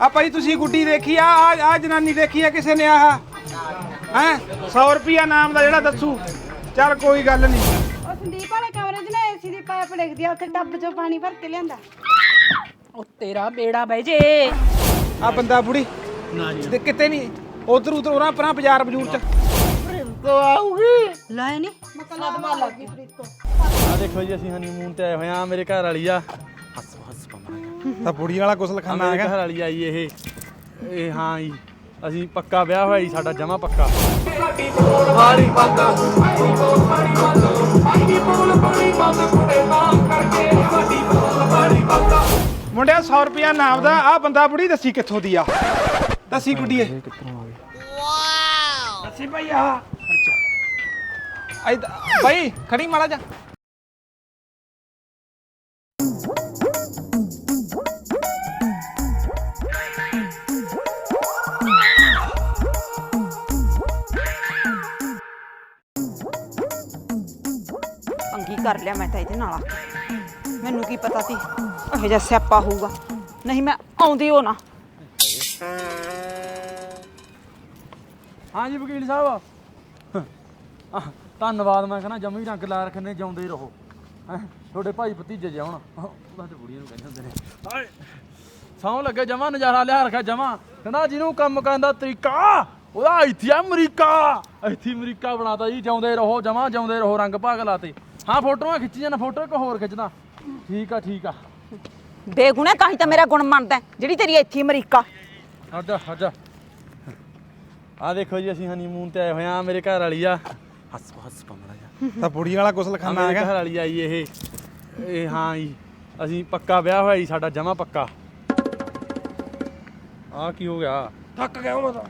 ਆ ਭਾਈ ਤੁਸੀਂ ਗੁੱਡੀ ਦੇਖੀ ਆ ਆ ਆ ਜਨਾਨੀ ਦੇਖੀ ਆ ਕਿਸੇ ਨੇ ਆਹ? ਹੈ? 100 ਰੁਪਿਆ ਨਾਮ ਦਾ ਜਿਹੜਾ ਦੱਸੂ। ਚੱਲ ਕੋਈ ਗੱਲ ਨਹੀਂ। ਉਹ ਸੰਦੀਪ ਵਾਲੇ ਕਮਰੇ 'ਚ ਨਾ ਏਸੀ ਦੀ ਪਾਈਪ ਡਿੱਗਦੀ ਆ ਉੱਥੇ ਟੱਬ 'ਚੋਂ ਪਾਣੀ ਭਰ ਕੇ ਲਿਆਂਦਾ। ਉਹ ਤੇਰਾ ਬੇੜਾ ਬਹਿ ਜੇ। ਆ ਬੰਦਾ ਬੁੜੀ ਨਾ ਜੀ ਤੇ ਕਿਤੇ ਨਹੀਂ ਉਧਰ ਉਧਰ ਉਹਨਾਂ ਪਰਾਂ ਬਾਜ਼ਾਰ ਬਜੂਰ ਚ। ਲਾਇਆ ਨਹੀਂ ਸਦਮਾ ਲੱਗ ਗਈ ਪ੍ਰੀਤੋ ਆ ਦੇਖੋ ਜੀ ਅਸੀਂ ਹਨੀਮੂਨ ਤੇ ਆਏ ਹੋਏ ਆ ਮੇਰੇ ਘਰ ਵਾਲੀ ਆ। ਤਾਂ ਬੁੜੀ ਵਾਲਾ ਕੁਛ ਲਿਖਾਣਾ ਮੇਰੇ ਹੈਗਾ। ਘਰ ਵਾਲੀ ਆਈ ਇਹ। ਇਹ ਹਾਂ ਜੀ ਅਸੀਂ ਪੱਕਾ ਵਿਆਹ ਹੋਇਆ ਜੀ ਸਾਡਾ ਜਮਾ ਪੱਕਾ। ਮੁੰਡਿਆ 100 ਰੁਪਿਆ ਨਾਮ ਦਾ। ਆ ਬੰਦਾ ਬੁੜੀ ਦੱਸੀ ਕਿੱਥੋਂ ਦੀ ਆ? ਦੱਸੀ ਗੁੱਡੀਏ ਵਾਓ ਦੱਸੀ ਭਾਈ ਆ ਭਾਈ ਖੜੀ ਮਾੜਾ ਜਾ ਕਰ ਲਿਆ ਮੈਂ ਤਾਂ ਇਹਦੇ ਨਾਲ। ਆ ਕੇ। ਮੈਨੂੰ ਕੀ ਪਤਾ ਸੀ ਇਹੋ ਜਿਹਾ ਸਿਆਪਾ ਹੋਊਗਾ। ਨਹੀਂ ਮੈਂ ਆਉਂਦੀ ਹੋ ਨਾ। ਹਾਂ ਵਕੀਲ ਸਾਹਿਬ। ਆਹ, ਧੰਨਵਾਦ ਮੈਂ ਕਹਿੰਦਾ ਜਮੀ ਰੰਗ ਲਾ ਰੱਖਣੇ ਜਿਉਂਦੇ ਹੀ ਰਹੋ। ਹੈਂ ਤੁਹਾਡੇ ਭਾਈ ਭਤੀਜੇ ਜਿਉਣ ਉਹਦਾ ਤੇ ਬੁੜੀਆਂ ਨੂੰ ਕਹਿੰਦੇ ਹੁੰਦੇ ਨੇ। ਹਾਏ ਸੌਂ ਲੱਗੇ ਜਮਾ ਨਜ਼ਾਰਾ ਲਿਆ ਰੱਖਿਆ ਜਮਾ। ਕਹਿੰਦਾ ਜਿਹਨੂੰ ਕੰਮ ਕਰਨ ਦਾ ਤਰੀਕਾ ਉਹਦਾ ਇੱਥੇ ਆ ਅਮਰੀਕਾ। ਇੱਥੇ ਹੀ ਅਮਰੀਕਾ ਬਣਾਤਾ ਜੀ ਜਿਉਂਦੇ ਰਹੋ ਜਮਾ ਜਿਉਂਦੇ ਰਹੋ ਰੰਗ ਭਾਗ ਲਾਤੇ। ਹਾਂ ਫੋਟੋਆਂ ਖਿੱਚੀ ਜਾਣਾ ਫੋਟੋ ਇੱਕ ਹੋਰ ਖਿੱਚਦਾ। ਠੀਕ ਆ ਠੀਕ ਆ। ਬੇਗੁਣਾ ਤਾਂ ਹੀ ਤਾਂ ਮੇਰਾ ਗੁਣ ਮੰਨਦਾ ਹੈ, ਜਿਹੜੀ ਤੇਰੀ ਇੱਥੇ ਅਮਰੀਕਾ। ਹਟ ਜਾ ਹਟ ਜਾ। ਆ ਦੇਖੋ ਜੀ ਅਸੀਂ ਹਨੀਮੂਨ ਤੇ ਆਏ ਹੋਏ ਆ ਮੇਰੇ ਘਰ ਵਾਲੀ ਆ। ਹੱਸ ਹੱਸ ਪਮੜਾ ਜਾ ਤਾਂ ਬੁੜੀ ਵਾਲਾ ਕੁਛ ਆ ਲਿਖਾਣਾ ਮੇਰੇ ਹੈਗਾ। ਘਰ ਵਾਲੀ ਆਈ ਇਹ। ਇਹ ਹਾਂ ਜੀ ਅਸੀਂ ਪੱਕਾ ਵਿਆਹ ਹੋਇਆ ਜੀ ਸਾਡਾ ਜਮਾ ਪੱਕਾ। ਆ ਕੀ ਹੋ ਗਿਆ? ਥੱਕ ਗਿਆ ਮੈਂ ਤਾਂ।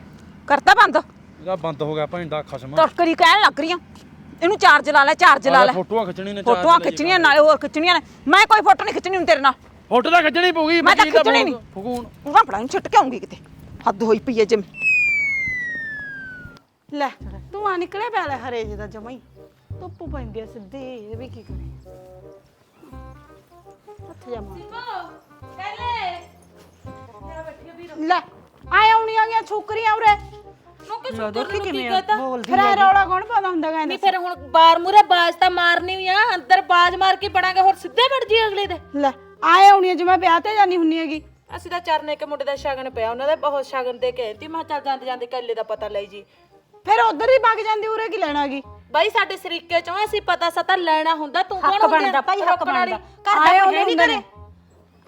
ਕਰਤਾ ਬੰਦ? ਇਹਦਾ ਬੰਦ ਹੋ ਗਿਆ ਦਾ ਖਸਮ। ਤੜਕਰੀ ਕਹਿਣ ਲੱਗ ਰਹੀ ਆ ਇਹਨੂੰ ਚਾਰਜ ਲਾ ਲੈ ਚਾਰਜ ਲਾ ਲੈ। ਫੋਟੋਆਂ ਖਿੱਚਣੀ ਨੇ ਫੋਟੋਆਂ ਖਿੱਚਣੀਆਂ ਨਾਲੇ ਹੋਰ ਖਿੱਚਣੀਆਂ ਨੇ। ਮੈਂ ਕੋਈ ਫੋਟੋ ਨਹੀਂ ਖਿੱਚਣੀ ਹੁਣ ਤੇਰੇ ਨਾਲ। ਫੋਟੋ ਤਾਂ ਖਿੱਚਣੀ ਪਊਗੀ ਮੈਂ ਤਾਂ ਖਿੱਚਣੀ ਨਹੀਂ। ਫਗੂਨ ਉਹਦਾ ਫੜਾ ਨੂੰ ਛੁੱਟ ਕੇ ਆਉਂਗੀ ਕਿਤੇ। ਹੱਦ ਹੋਈ ਪਈ ਐ ਜਿਮ ਲੈ। ਤੂੰ ਆ ਨਿਕਲੇ ਪਿਆ ਲੈ ਹਰੇਜ ਦਾ ਜਮਾ ਹੀ। ਧੁੱਪ ਪੈਂਦੀ ਆ ਸਿੱਧੀ ਇਹ ਵੀ ਕੀ ਕਰੇ। ਹੱਥ ਜਾ ਮਾਰ। ਲੈ ਆਏ ਆਉਣੀਆਂ ਗੀਆਂ ਛੋਕਰੀਆਂ ਉਰੇ। ਲੋ ਦੇਖੀ ਕਿਵੇਂ ਆ, ਬੋਲਦੀ ਫਿਰ ਇਹ ਰੌਲਾ ਕੌਣ ਪਾਉਂਦਾ ਹੁੰਦਾ ਗਾ ਨਹੀਂ ਫਿਰ ਹੁਣ ਬਾਰ ਮੂਰੇ ਬਾਜ ਤਾਂ ਮਾਰਨੀ ਵੀ ਆ ਅੰਦਰ ਬਾਜ ਮਾਰ ਕੇ ਪੜਾਂਗੇ ਹੋਰ ਸਿੱਧੇ ਵੜ ਜੀ ਅਗਲੇ ਦੇ। ਲੈ ਆਏ ਆਉਣੀਆਂ ਜਿਵੇਂ ਵਿਆਹ ਤੇ ਜਾਣੀ ਹੁੰਨੀ ਹੈਗੀ। ਅਸੀਂ ਤਾਂ ਚਰਨੇ ਕੇ ਮੁੰਡੇ ਦਾ ਸ਼ਗਨ ਪਿਆ ਉਹਨਾਂ ਦੇ ਬਹੁਤ ਸ਼ਗਨ ਦੇ ਕੇ ਆਈ ਮੈਂ ਕਿਹਾ ਚੱਲ ਜਾਂਦੇ ਜਾਂਦੇ ਕੱਲੇ ਦਾ ਪਤਾ ਲਈ ਜੀ। ਫਿਰ ਉਧਰ ਹੀ ਵਗ ਜਾਂਦੀ ਉਰੇ ਕੀ ਲੈਣਾ ਗੀ ਬਾਈ ਸਾਡੇ ਸਰੀਕੇ ਚੋਂ ਅਸੀਂ ਪਤਾ ਸਤਾ ਲੈਣਾ ਹੁੰਦਾ ਤੂੰ ਕੌਣ ਹੱਕ ਹੁੰਦੀ ਆ? ਬਣਦਾ ਭਾਈ ਹੱਕ ਰੋਕਣ ਵਾਲੀ? ਬਣਦਾ। ਘਰ ਆਏ ਕੋਈ ਨਹੀਂ ਕਰੇ?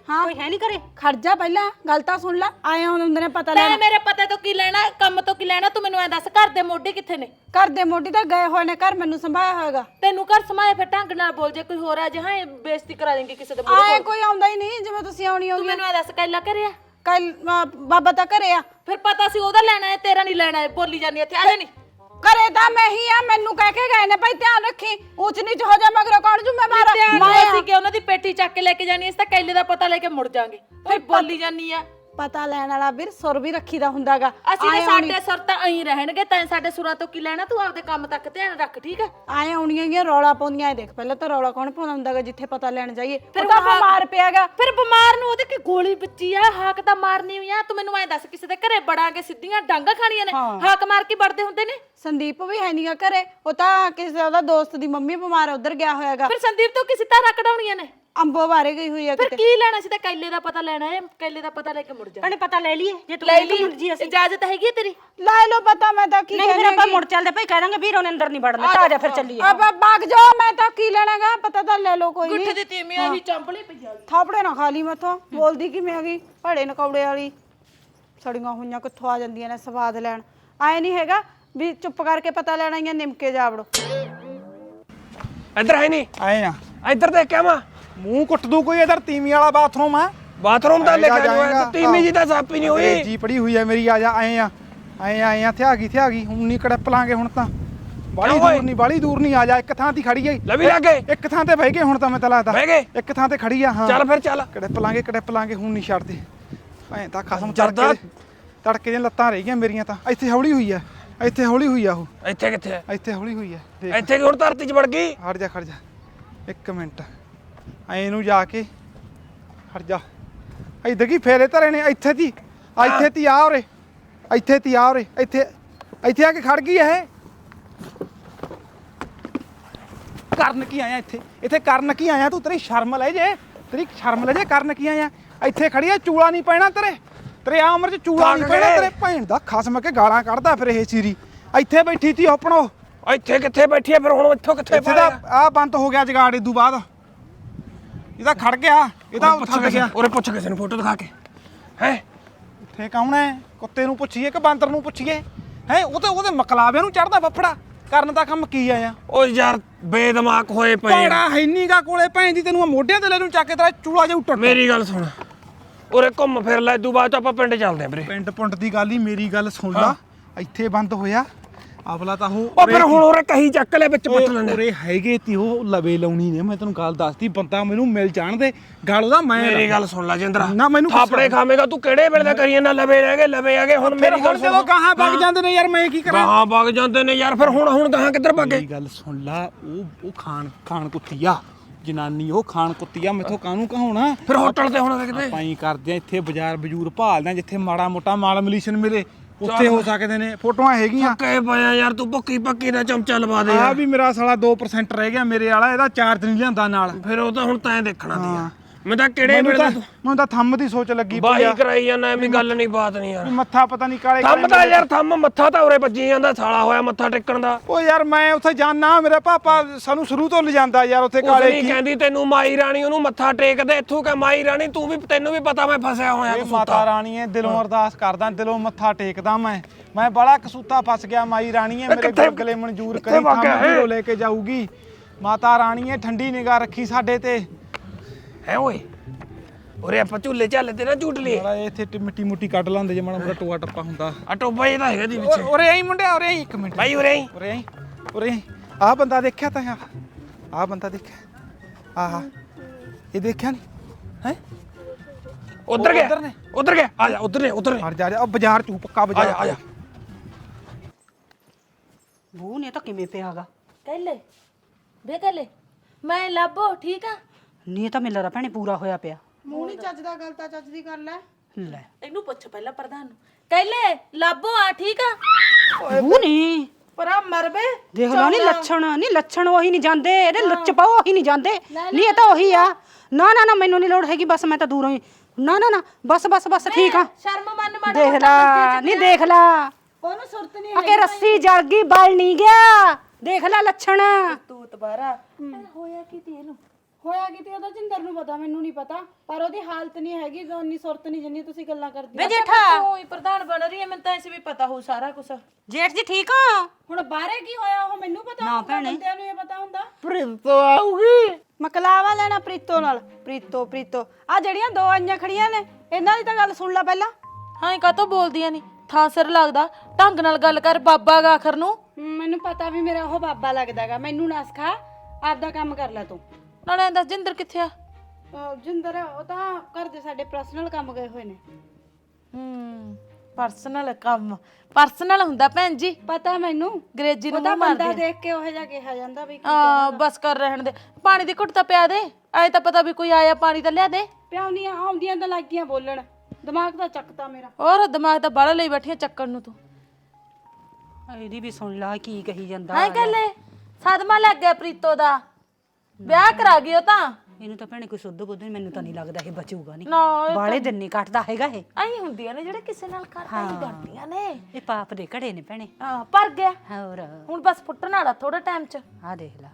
ਹਾਂ। ਕੋਈ ਹੈ ਨਹੀਂ ਕਰੇ ਖੜ ਜਾ ਪਹਿਲਾਂ ਗੱਲ ਤਾਂ ਸੁਣ ਲੈ। ਆਏ ਹੁੰਦੇ ਨੇ ਪਤਾ ਲੈ ਲੈਣਾ ਮੇਰੇ ਪਤੇ ਤੋਂ ਕੀ ਲੈਣਾ ਕੰਮ ਤੋਂ ਕੀ ਲੈਣਾ ਤੂੰ ਮੈਨੂੰ ਐ ਦੱਸ ਘਰ ਦੇ ਮੋਢੇ ਕਿੱਥੇ ਨੇ? ਘਰ ਦੇ ਮੋਢੀ ਤਾਂ ਗਏ ਹੋਏ ਨੇ ਘਰ ਮੈਨੂੰ ਸੰਭਾਇਆ ਹੋਏਗਾ। ਤੈਨੂੰ ਘਰ ਸਮਾਏ ਫਿਰ ਢੰਗ ਨਾਲ ਬੋਲ ਜੇ ਕੋਈ ਹੋਰ ਆ ਜੇ ਹਾਂ ਬੇਇੱਜ਼ਤੀ ਕਰਾ ਦੇਂਗੇ ਕਿਸੇ ਦੇ ਮੂਹਰੇ। ਆਏ ਕੋਈ ਆਉਂਦਾ ਹੀ ਨਹੀਂ ਜਿਵੇਂ ਤੁਸੀਂ ਆਉਣੀ ਤੂੰ ਹੋਗੀ। ਮੈਨੂੰ ਐ ਦੱਸ ਕੱਲਾ ਕਰਿਆ ਕੱਲ ਬਾਬਾ ਤਾਂ ਘਰੇ ਆ। ਫਿਰ ਪਤਾ ਸੀ ਉਹਦਾ ਲੈਣਾ ਹੈ ਤੇਰਾ ਨਹੀਂ ਲੈਣਾ ਹੈ ਬੋਲੀ ਜਾਂਦੀ ਇੱਥੇ ਆ ਜਾ ਨਹੀਂ ਘਰੇ ਤਾਂ ਮੈਂ ਹੀ ਆ ਮੈਨੂੰ ਕਹਿ ਕੇ ਗਏ ਨੇ ਭਾਈ ਧਿਆਨ ਰੱਖੀ ਉੱਚ ਨੀਚ ਹੋ ਜਾ ਮਗਰੋਂ ਕੌਣ ਜ਼ਿੰਮੇਵਾਰ ਆ? ਧਿਆਨ ਮੈਂ ਆ। ਅਸੀਂ ਕਿ ਉਹਨਾਂ ਦੀ ਪੇਟੀ ਚੱਕ ਕੇ ਲੈ ਕੇ ਜਾਣੀ ਇਸ ਤਾਂ ਕੈਲੇ ਦਾ ਪਤਾ ਲੈ ਕੇ ਮੁੜ ਜਾਾਂਗੇ ਫਿਰ ਬੋਲੀ ਜਾਨੀ ਆ ਪਤਾ ਲੈਣ ਵਾਲਾ ਵੀਰ ਸੁਰ ਵੀ ਰੱਖੀਦਾ ਹੁੰਦਾਗਾ। ਅਸੀਂ ਤਾਂ ਸਾਡੇ ਸੁਰ ਤਾਂ ਐਂ ਰਹਿਣਗੇ ਤੈਂ ਸਾਡੇ ਸੁਰਾਂ ਤੋਂ ਕੀ ਲੈਣਾ? ਤੂੰ ਆਪਦੇ ਕੰਮ ਤੱਕ ਧਿਆਨ ਰੱਖ ਠੀਕ ਹੈ ਆਏ ਆਉਣੀਆਂ ਗੀਆਂ ਰੌਲਾ ਪਾਉਂਦੀਆਂ ਇਹ ਦੇਖ ਪਹਿਲਾਂ ਤਾਂ ਰੌਲਾ ਕੌਣ ਪਾਉਂਦਾ ਹੁੰਦਾਗਾ ਜਿੱਥੇ ਪਤਾ ਲੈਣ ਜਾਈਏ। ਫਿਰ ਤਾਂ ਬਿਮਾਰ ਪਿਆਗਾ। ਫਿਰ ਬਿਮਾਰ ਨੂੰ ਉਹਦੇ ਕੀ ਗੋਲੀ ਵੱਜੀ ਆ? ਹਾਕ ਤਾਂ ਮਾਰਨੀ ਵੀ ਆ। ਤੂੰ ਮੈਨੂੰ ਐਂ ਦੱਸ ਕਿਸੇ ਦੇ ਘਰੇ ਬੜਾਂਗੇ ਸਿੱਧੀਆਂ ਡਾਂਗਾ ਖਾਣੀਆਂ ਨੇ? ਹਾਕ ਮਾਰ ਕੇ ਵੜਦੇ ਹੁੰਦੇ ਨੇ? ਸੰਦੀਪ ਵੀ ਹੈ ਨਹੀਂਗਾ ਘਰੇ। ਉਹ ਤਾਂ ਕਿਸੇ ਉਹਦਾ ਦੋਸਤ ਦੀ ਮੰਮੀ ਬਿਮਾਰ ਉਧਰ ਗਿਆ ਹੋਇਆਗਾ। ਫਿਰ ਸੰਦੀਪ ਤੋਂ ਕਿਸੇ ਤਰ੍ਹਾਂ ਕਢਾਉਣੀਆਂ ਨੇ? ਅੰਬੋ ਬਾਰੇ ਗਈ ਹੋਈ ਆ ਫਿਰ ਕਿਤੇ। ਕੀ ਲੈਣਾ ਸੀ ਤਾਂ ਕੈਲੇ ਦਾ ਪਤਾ ਲੈਣਾ ਹੈ ਕੈਲੇ ਦਾ ਪਤਾ ਲੈ ਕੇ ਮੁੜ ਜਾ। ਭੈਣੇ ਪਤਾ ਲੈ ਲਈਏ ਜੇ ਤੂੰ ਲੈ ਲਈ ਮੁੜ ਜੀ ਅਸੀਂ। ਇਜਾਜ਼ਤ ਹੈਗੀ ਹੈ ਤੇਰੀ? ਲੈ ਲੋ ਪਤਾ ਮੈਂ ਤਾਂ ਕੀ ਨਹੀਂ ਫਿਰ ਕਹਿੰਦੀ ਆਪਾਂ ਮੁੜ ਚੱਲਦੇ ਭਾਈ ਕਹਿ ਦਾਂਗੇ ਵੀਰ ਉਹਨੇ ਅੰਦਰ ਨਹੀਂ ਵੜਨਾ ਤਾਂ ਆ ਜਾ ਫਿਰ ਚੱਲੀਏ। ਆਪਾਂ ਬਾਗ ਜਾਓ ਮੈਂ ਤਾਂ ਕੀ ਲੈਣਾਗਾ ਪਤਾ ਤਾਂ ਲੈ ਲੋ ਕੋਈ ਗੁੱਠ ਨਹੀਂ ਦੀ ਤੀਵੀਂ ਆਹੀ ਚੰਪਲੀ ਪਈ ਆ। ਥਾਪੜੇ ਨਾ ਖਾ ਲਈ ਮੈਥੋਂ ਬੋਲਦੀ ਕਿਵੇਂ ਹੈਗੀ? ਭੜੇ ਨਕੌੜੇ ਵਾਲੀ। ਸੜੀਆਂ ਹੋਈਆਂ ਕਿੱਥੋਂ ਆ ਜਾਂਦੀਆਂ ਨੇ ਸਵਾਦ ਲੈਣ। ਆਏ ਨਹੀਂ ਹੈਗਾ ਵੀ ਚੁੱਪ ਕਰਕੇ ਪਤਾ ਲੈਣਾ ਹੀ ਆ ਨਿਮਕੇ ਜਾਵੜੋ। ਇੱਧਰ ਹੈ ਨਹੀਂ ਆਏ ਆ ਇੱਧਰ ਦੇਖ ਕੇ ਆਵਾਂ। ਮੂੰਹ ਕੁੱਟ ਦੂ ਕੋਈ ਇਧਰ ਤੀਵੀਂ ਵਾਲਾ ਬਾਥਰੂਮ ਆ ਬਾਥਰੂਮ ਦਾ ਲੈ ਕੇ ਜਾਏਗਾ, ਆਇਆ ਤੀਮੀ ਜੀ ਤਾਂ ਸਾਪੀ ਨਹੀਂ ਹੋਈ। ਜੀ ਪੜੀ ਹੋਈ ਆ ਮੇਰੀ ਆ ਜਾ ਆਏ ਆ ਆਏ ਆ, ਆਏ ਆ ਥਿਆ ਗਈ ਥਿਆ ਗਈ ਹੁਣ ਨਹੀਂ ਕੜਪ ਲਾਂਗੇ ਹੁਣ ਤਾਂ। ਬਾਲੀ ਕਿਉਂ ਓਏ? ਦੂਰ ਨਹੀਂ ਬਾਲੀ ਦੂਰ ਨਹੀਂ ਆ ਜਾ ਇੱਕ ਥਾਂ ਤੇ ਖੜੀ ਆਈ। ਲਵੀ ਲੱਗੇ। ਇੱਕ ਥਾਂ ਤੇ ਬਹਿ ਗਏ ਹੁਣ ਤਾਂ ਮੈਂ ਤਾਂ ਲੱਗਦਾ। ਬਹਿ ਗਏ? ਇੱਕ ਥਾਂ ਤੇ ਖੜੀ ਆ ਹਾਂ। ਚੱਲ ਫਿਰ ਚੱਲ। ਕੜਪ ਲਾਂਗੇ ਕੜਪ ਲਾਂਗੇ ਹੁਣ ਨਹੀਂ ਛੱਡਦੇ। ਐ ਤਾਂ ਖਸਮ ਜਰਦਾ। ਤੜਕੇ ਦੇ- ਤੜਕੇ ਦੀਆਂ ਲੱਤਾਂ ਰਹਿ ਗਈਆਂ ਮੇਰੀਆਂ ਤਾਂ। ਇੱਥੇ ਹੌਲੀ ਹੋਈ ਆ ਇੱਥੇ ਹੌਲੀ ਹੋਈ ਆ ਉਹ। ਇੱਥੇ ਕਿੱਥੇ ਹੈ ਇੱਥੇ ਹੌਲੀ ਹੋਈ ਆ ਦੇਖ। ਇੱਥੇ ਕਿ ਹੁਣ ਧਰਤੀ 'ਚ ਵੜ ਗਈ? ਹਟ ਜਾ ਖੜ ਜਾ। ਇੱਕ ਮਿੰਟ। ਐ ਨੂੰ ਜਾ ਕੇ। ਹਟ ਜਾ। ਇੱਧਰ ਕੀ ਫੇਰੇ ਧਰੇ ਨੇ? ਇੱਥੇ ਦੀ ਆ ਇੱਥੇ ਤੀ ਆ ਉਰੇ। ਇੱਥੇ ਤੀ ਆ ਉਰੇ। ਇੱਥੇ ਇੱਥੇ ਆ ਕੇ ਖੜ ਗਈ ਇਹ। ਕਰਨ ਕੀ ਆਇਆ ਇੱਥੇ? ਇੱਥੇ ਕਰਨ ਕੀ ਆਇਆ ਤੂੰ? ਤੇਰੀ ਸ਼ਰਮ ਲੈ ਜੇ। ਤੇਰੀ ਸ਼ਰਮ ਲੈ ਜੇ ਕਰਨ ਕੀ ਆਇਆ? ਇੱਥੇ ਖੜੀ ਆ ਚੂਲਾ ਨਹੀਂ ਪੈਣਾ ਤੇਰੇ। ਤੇਰੇ ਆ ਉਮਰ ਚ ਚੂਲਾ ਨਹੀਂ ਪੈਣਾ? ਤੇਰੇ ਭੈਣ ਦਾ। ਖਸਮ ਕੇ ਗਾਲਾਂ ਕੱਢਦਾ ਫਿਰ ਇਹ ਸੀਰੀ। ਇੱਥੇ ਬੈਠੀ ਤੀ ਆਪਣੋ। ਇੱਥੇ ਕਿੱਥੇ ਬੈਠੀ ਆ? ਫਿਰ ਹੁਣ ਇੱਥੋਂ ਕਿੱਥੇ ਦਾ ਆ? ਬੰਦ ਹੋ ਗਿਆ ਜਗਾੜ ਇਦੂ ਬਾਅਦ। ਇਹਦਾ ਖੜ ਗਿਆ। ਇਹਦਾ ਥੱਕ ਗਿਆ। ਉਰੇ ਪੁੱਛ ਕਿਸੇ ਨੂੰ ਫੋਟੋ ਦਿਖਾ ਕੇ। ਹੈ? ਇੱਥੇ ਕੌਣ ਹੈ? ਕੁੱਤੇ ਨੂੰ ਪੁੱਛੀਏ ਕਿ ਬਾਂਦਰ ਨੂੰ ਪੁੱਛੀਏ? ਹੈ? ਉਹ ਤੇ ਉਹਦੇ ਮਕਲਾਬਿਆਂ ਨੂੰ ਚੜਦਾ ਫੱਫੜਾ। ਕਰਨ ਦਾ ਕੰਮ ਕੀ ਆਇਆ ਓ ਯਾਰ ਬੇਦਮਾਗ ਹੋਏ ਪਏ। ਪਾੜਾ ਹੈ ਨੀਗਾ ਕੋਲੇ ਭੈਣ ਦੀ ਤੈਨੂੰ ਮੋਢਿਆਂ ਤੇ ਲੈ ਨੂੰ ਚੱਕ ਕੇ ਤੇਰਾ ਚੂਲਾ ਜਿਹਾ ਉੱਟੜ ਮੇਰੀ ਗੱਲ ਸੁਣ। ਉਰੇ ਘੁੰਮ ਫਿਰ ਲੈ ਇਦੋਂ ਬਾਅਦ ਚ ਆਪਾਂ ਪਿੰਡ ਚੱਲਦੇ ਆਂ ਵੀਰੇ। ਪਿੰਡ ਪੁੰਡ ਦੀ ਗੱਲ ਹੀ ਮੇਰੀ ਗੱਲ ਸੁਣ ਲਾ। ਇੱਥੇ ਬੰਦ ਹੋਇਆ। ਅਵਲਾ ਤਾਂ ਉਹ ਉਹ ਫਿਰ ਹੁਣ ਉਰੇ ਕਹੀ ਚੱਕ ਲੈ ਵਿੱਚ ਪੱਟ ਲੈਂਦੇ। ਉਰੇ ਹੈਗੇ ਤੀ ਉਹ ਲਵੇ ਲਾਉਣੀ ਨੇ ਮੈਂ ਤੈਨੂੰ ਗੱਲ ਦੱਸਤੀ ਬੰਦਾ ਮੈਨੂੰ ਮਿਲ ਜਾਣ ਦੇ ਗੱਲ ਉਹਦਾ ਮੈਂ ਮੇਰੀ ਗੱਲ ਸੁਣ ਲੈ ਜਿੰਦਰਾ ਨਾ ਮੈਨੂੰ ਥਾਪੜੇ ਖਾਵੇਂਗਾ ਤੂੰ ਕਿਹੜੇ ਵੇਲੇ ਦਾ ਕਰੀ ਜਾਂਦਾ ਲਵੇ ਰਹਿ ਗਏ ਲਵੇ ਆ ਗਏ ਹੁਣ ਮੇਰੀ ਗੱਲ ਜਦੋਂ ਸੁਣ। ਗਾਹਾਂ ਵਗ ਜਾਂਦੇ ਨੇ ਯਾਰ ਮੈਂ ਕੀ ਕਰਾਂ? ਗਾਹਾਂ ਵਗ ਜਾਂਦੇ ਨੇ ਯਾਰ ਫਿਰ ਹੁਣ ਹੁਣ ਗਾਹਾਂ ਕਿੱਧਰ ਭੱਗੇ ਮੇਰੀ ਗੱਲ ਸੁਣ ਲਾ ਉਹ ਉਹ ਖਾਨ ਖਾਨ ਕੁੱਤੀ ਆ ਜਨਾਨੀ ਉਹ ਖਾਨ ਕੁੱਤੀ ਆ ਮੈਥੋਂ ਕਾਹਨੂੰ ਕਹਾਉਣਾ? ਫਿਰ ਹੋਟਲ ਤੇ ਹੁਣ ਕਿਤੇ? ਆਪਾਂ ਹੀ ਕਰਦੇ ਆ ਇੱਥੇ ਬਾਜ਼ਾਰ ਬਜੂਰ ਭਾਲਦੇ ਆ ਜਿੱਥੇ ਮਾੜਾ ਮੋਟਾ ਮਾਲ ਮਲੀਸ਼ਨ ਮਿਲੇ। ਉੱਥੇ ਹੋ ਸਕਦੇ ਨੇ ਫੋਟੋਆਂ ਹੈਗੀਆਂ। ਕਹੇ ਪਿਆ ਯਾਰ ਤੂੰ ਭੁੱਕੀ ਪੱਕੀ ਦਾ ਚਮਚਾ ਲਵਾ ਦੇ ਆ ਯਾਰ। ਵੀ ਮੇਰਾ ਸਾਲਾ 2% ਰਹਿ ਗਿਆ ਮੇਰੇ ਵਾਲਾ ਇਹਦਾ ਚਾਰਜ ਨਹੀਂ ਲਿਆਂਦਾ ਨਾਲ। ਫਿਰ ਉਹ ਤਾਂ ਹੁਣ ਤੈਂ ਦੇਖਣਾ ਦੀ ਯਾਰ ਮੈਂ ਤਾਂ ਕਿਹੜੇ ਮੈਨੂੰ ਵੇਲੇ ਤਾਂ ਮੈਨੂੰ ਤਾਂ ਥੰਮ ਦੀ ਸੋਚ ਲੱਗੀ ਪਈ ਆ। ਕਰਾਈ ਜਾਂਦਾ ਐਵੇਂ ਗੱਲ ਨਹੀਂ ਬਾਤ ਨਹੀਂ ਯਾਰ। ਵੀ ਮੱਥਾ ਪਤਾ ਨਹੀਂ ਕਾਲੇ ਥੰਮ ਤਾਂ ਯਾਰ ਥੰਮ ਮੱਥਾ ਤਾਂ ਉਰੇ ਵੱਜੀ ਜਾਂਦਾ ਸਾਲਾ ਹੋਇਆ ਮੱਥਾ ਟੇਕਣ ਦਾ। ਉਹ ਯਾਰ ਮੈਂ ਉੱਥੇ ਜਾਣਾ ਮੇਰੇ ਪਾਪਾ ਸਾਨੂੰ ਸ਼ੁਰੂ ਤੋਂ ਲਿਜਾਂਦਾ ਯਾਰ ਉੱਥੇ ਕਾਲੇ ਕੀ ਕਹਿੰਦੀ ਤੈਨੂੰ ਮਾਈ ਰਾਣੀ ਉਹਨੂੰ ਮੱਥਾ ਟੇਕਦੇ ਇੱਥੋਂ ਕਹ ਮਾਈ ਰਾਣੀ ਤੂੰ ਵੀ ਤੈਨੂੰ ਵੀ ਪਤਾ ਮੈਂ ਫਸਿਆ ਹੋਇਆ ਇਹ ਕਸੂਤਾ ਮਾਤਾ ਰਾਣੀ ਹੈ ਦਿਲੋਂ ਅਰਦਾਸ ਕਰਦਾ ਦਿਲੋਂ ਮੱਥਾ ਟੇਕਦਾ ਮੈਂ। ਮੈਂ ਬੜਾ ਕਸੂਤਾ ਫਸ ਗਿਆ ਮਾਈ ਰਾਣੀ ਹੈ ਮੇਰੇ ਕਿੱਥੇ- ਮਨਜ਼ੂਰ ਕਿੱਥੇ ਕਰੀ ਵਾਕਿਆ ਥੰਮ ਹੈ? ਵੀਰੋ ਲੈ ਕੇ ਜਾਊਗੀ। ਮਾਤਾ ਰਾਣੀ ਹੈ ਠੰਡੀ ਨਿਗਾਹ ਰੱਖੀ ਸਾਡੇ ਤੇ। ਹੈ ਓਏ। ਉਰੇ ਆਪਾਂ ਝੂਲੇ ਝਾਲੇ ਤੇ ਨਾ ਝੂਟ ਲਈਏ ਬੜਾ ਇੱਥੇ ਟੀ- ਮਿੱਟੀ ਮੁੱਟੀ ਕੱਢ ਲਾਂਦੇ ਜੇ ਮਾੜਾ ਮੋਟਾ ਟੋਆ ਟੱਪਾ ਹੁੰਦਾ। ਆ ਟੋਬਾ ਇਹਦਾ ਹੈਗਾ ਦੀ ਪਿੱਛੇ। ਉਰੇ ਆਈ ਮੁੰਡਿਆ ਉਰੇ ਆਈ ਇੱਕ ਮਿੰਟ। ਭਾਈ ਉਰੇ ਆਈ। ਉਰੇ ਆਈ ਉਰੇ ਆਈ। ਆਹ ਬੰਦਾ ਦੇਖਿਆ ਤਾਂ ਆਹ। ਬੰਦਾ ਦੇਖਿਆ। ਆਹ ਇਹ ਦੇਖਿਆ ਨਹੀਂ? ਹੈ? ਉਧਰ ਉਹ ਉੱਧਰ ਗਿਆ ਨੇ। ਉਧਰ ਗਿਆ। ਆ ਜਾ ਉਧਰ ਨੇ ਉਧਰ ਨੇ। ਹਟ ਜਾ ਜਾ। ਉਹ ਬਾਜ਼ਾਰ ਚ ਪੱਕਾ ਆ ਬਾਜ਼ਾਰ ਜਾ ਆ ਜਾ। ਬੂ ਨੇ ਤਾਂ ਕਿਵੇਂ ਪਿਆਗਾ ਕੱਲੇ ਬੇ ਕੱਲੇ ਮੈਂ ਲੱਭੋ ਠੀਕ ਆ? ਨਹੀਂ ਇਹ ਤਾਂ ਮੈਨੂੰ ਲੱਗਦਾ ਭੈਣੇ ਪੂਰਾ ਹੋਇਆ ਪਿਆ। ਮੂੰਹ ਨਹੀਂ ਚੱਜਦਾ ਗੱਲ ਤਾਂ ਚੱਜ ਦੀ ਕਰ ਲੈ। ਲੈ। ਇਹਨੂੰ ਪੁੱਛ ਪਹਿਲਾਂ ਪ੍ਰਧਾਨ ਨੂੰ। ਕੱਲੇ ਲੱਭੋ ਆ ਠੀਕ ਆ? ਬੂ ਨਹੀਂ ਪਰਾ ਮਰਬੇ ਦੇਖ ਲਓ ਨਹੀਂ ਲੱਛਣ ਨਹੀਂ ਲੱਛਣ ਉਹੀ ਨਹੀਂ ਜਾਂਦੇ ਇਹਦੇ ਲੁੱਚ ਪਾਓ ਉਹੀ ਨਹੀਂ ਜਾਂਦੇ। ਨਹੀਂ ਇਹ ਤਾਂ ਉਹੀ ਆ। ਨਾ ਨਾ ਨਾ ਮੈਨੂੰ ਨਹੀਂ ਲੋੜ ਹੈਗੀ ਬਸ ਮੈਂ ਤਾਂ ਦੂਰੋਂ ਹੀ। ਨਾ ਨਾ ਨਾ ਬਸ ਬਸ ਬਸ ਠੀਕ ਆ। ਸ਼ਰਮ ਮੰਨ ਮਾੜਾ ਦੇਖ ਲਾ ਨਹੀਂ ਦੇਖ ਲਾ। ਉਹਨੂੰ ਸੁਰਤ ਨਹੀਂ ਅਕੇ ਰੱਸੀ ਜਲ ਗਈ ਬਲ ਨਹੀਂ ਗਿਆ। ਦੇਖ ਲੈ ਲੱਛਣ। ਤੂੰ ਤਬਾਰਾ ਹੋਇਆ ਕੀ ਤੀ ਇਹਨੂੰ? ਹੋਇਆ ਕਿਤੇ ਉਹਦਾ ਜਿੰਦਰ ਨੂੰ ਪਤਾ ਮੈਨੂੰ ਨਹੀਂ ਪਤਾ ਪਰ ਉਹਦੀ ਹਾਲਤ ਨਹੀਂ ਹੈਗੀ ਜੋਨੀ ਸੁਰਤ ਨਹੀਂ ਜਿੰਨੀ ਤੁਸੀਂ ਗੱਲਾਂ ਕਰਦੇ ਵੇ ਜੇਠਾ! ਤੂੰ ਹੀ ਪ੍ਰਧਾਨ ਬਣ ਰਹੀ ਹੈ ਮੈਨੂੰ ਤਾਂ ਐਸੇ ਵੀ ਪਤਾ ਹੋ ਸਾਰਾ ਕੁਝ ਜੇਠ ਜੀ ਠੀਕ ਹੋ? ਹੁਣ ਬਾਹਰੇ ਕੀ ਹੋਇਆ ਉਹ ਮੈਨੂੰ ਪਤਾ ਨਾ ਹੁੰਦਾ ਭੈਣੇ। ਬੰਦਿਆਂ ਨੂੰ ਇਹ ਪਤਾ ਹੁੰਦਾ। ਪ੍ਰਿੰਤੋ ਆਊਗੀ? ਮਕਲਾਵਾ ਲੈਣਾ ਪ੍ਰੀਤੋ ਨਾਲ। ਪ੍ਰੀਤੋ ਪ੍ਰੀਤੋ। ਆ ਜਿਹੜੀਆਂ ਦੋ ਆਈਆਂ ਖੜੀਆਂ ਨੇ ਇਹਨਾਂ ਦੀ ਤਾਂ ਗੱਲ ਸੁਣ ਲੈ ਪਹਿਲਾਂ। ਹਾਂ ਕਾਤੋਂ ਬੋਲਦੀਆਂ ਨਹੀਂ ਥਾਂ ਸਿਰ ਲੱਗਦਾ ਢੰਗ ਨਾਲ ਗੱਲ ਕਰ ਬਾਬਾ ਗਾ ਆਖਰ ਨੂੰ। ਹਮ, ਮੈਨੂੰ ਪਤਾ ਵੀ ਮੇਰਾ ਉਹ ਬਾਬਾ ਲੱਗਦਾਗਾ ਮੈਨੂੰ ਨਾ ਸਿਖਾ ਆਪਦਾ ਕੰਮ ਕਰ ਲੈ ਤੂੰ। ਨਾਲੇ ਐਂ ਦੱਸ ਜਿੰਦਰ ਕਿੱਥੇ ਆ? ਅਹ ਜਿੰਦਰ ਉਹ ਤਾਂ ਘਰ ਦੇ ਸਾਡੇ ਪਰਸਨਲ ਕੰਮ ਗਏ ਹੋਏ ਨੇ। ਹੂੰ ਪਰਸਨਲ ਕੰਮ। ਪਰਸਨਲ ਹੁੰਦਾ ਭੈਣ ਜੀ। ਪਤਾ ਮੈਨੂੰ? ਅੰਗਰੇਜ਼ੀ ਨੂੰ ਉਹਦਾ ਮੂੰਹ ਬੰਦਾ ਦੇਖ ਕੇ ਉਹ ਜਿਹਾ ਕਿਹਾ ਜਾਂਦਾ ਵੀ ਆ ਬਸ ਕਰ ਰਹਿਣ ਦੇ। ਪਾਣੀ ਦੀ ਘੁੱਟ ਤਾਂ ਪਿਆ ਦੇ। ਐ ਤਾਂ ਪਤਾ ਵੀ ਕੋਈ ਆਇਆ ਪਾਣੀ ਤਾਂ ਲਿਆ ਦੇ। ਪਿਆਉਣੀਆਂ ਆਉਂਦੀਆਂ ਤਾਂ ਲੱਗੀਆਂ ਬੋਲਣ। ਦਿਮਾਗ ਤਾਂ ਚੱਕਤਾ ਮੇਰਾ। ਹੋਰ ਦਿਮਾਗ ਤਾਂ ਬਾਹਲਾ ਲਈ ਬੈਠੀਆਂ ਚੱਕਣ ਨੂੰ ਤੂੰ। ਇਹਦੀ ਵੀ ਸੁਣ ਲਾ ਕੀ ਕਹੀ ਜਾਂਦਾ ਹਾਂ ਗੱਲੇ ਸਦਮਾ ਲੱਗ ਗਿਆ ਪ੍ਰੀਤੋ ਦਾ। ਵਿਆਹ ਕਰਾ ਉਹ ਤਾਂ? ਇਹਨੂੰ ਤਾਂ ਭੈਣੇ ਕੋਈ ਸੁੱਧ ਬੁੱਧ ਨੀ, ਮੈਨੂੰ ਤਾਂ ਨਹੀਂ ਲੱਗਦਾ ਇਹ ਬਚੂਗਾ ਨਹੀਂ ਨਾ ਬਾਲੇ ਦਿਨ ਨਹੀਂ ਕੱਟਦਾ ਹੈਗਾ ਇਹ। ਐਂ ਹੁੰਦੀਆਂ ਨੇ ਜਿਹੜੇ ਕਿਸੇ ਨਾਲ ਕਰਦਾ ਹੀ। ਕਰਦੀਆਂ ਨੇ। ਇਹ ਪਾਪ ਦੇ ਘੜੇ ਨੇ ਭੈਣੇ। ਆ ਪਰ ਗਿਆ। ਹੋਰ। ਹੁਣ ਬਸ ਫੁੱਟਣ ਵਾਲਾ ਥੋੜਾ ਟਾਈਮ ਚ। ਆ ਦੇਖ ਲੈ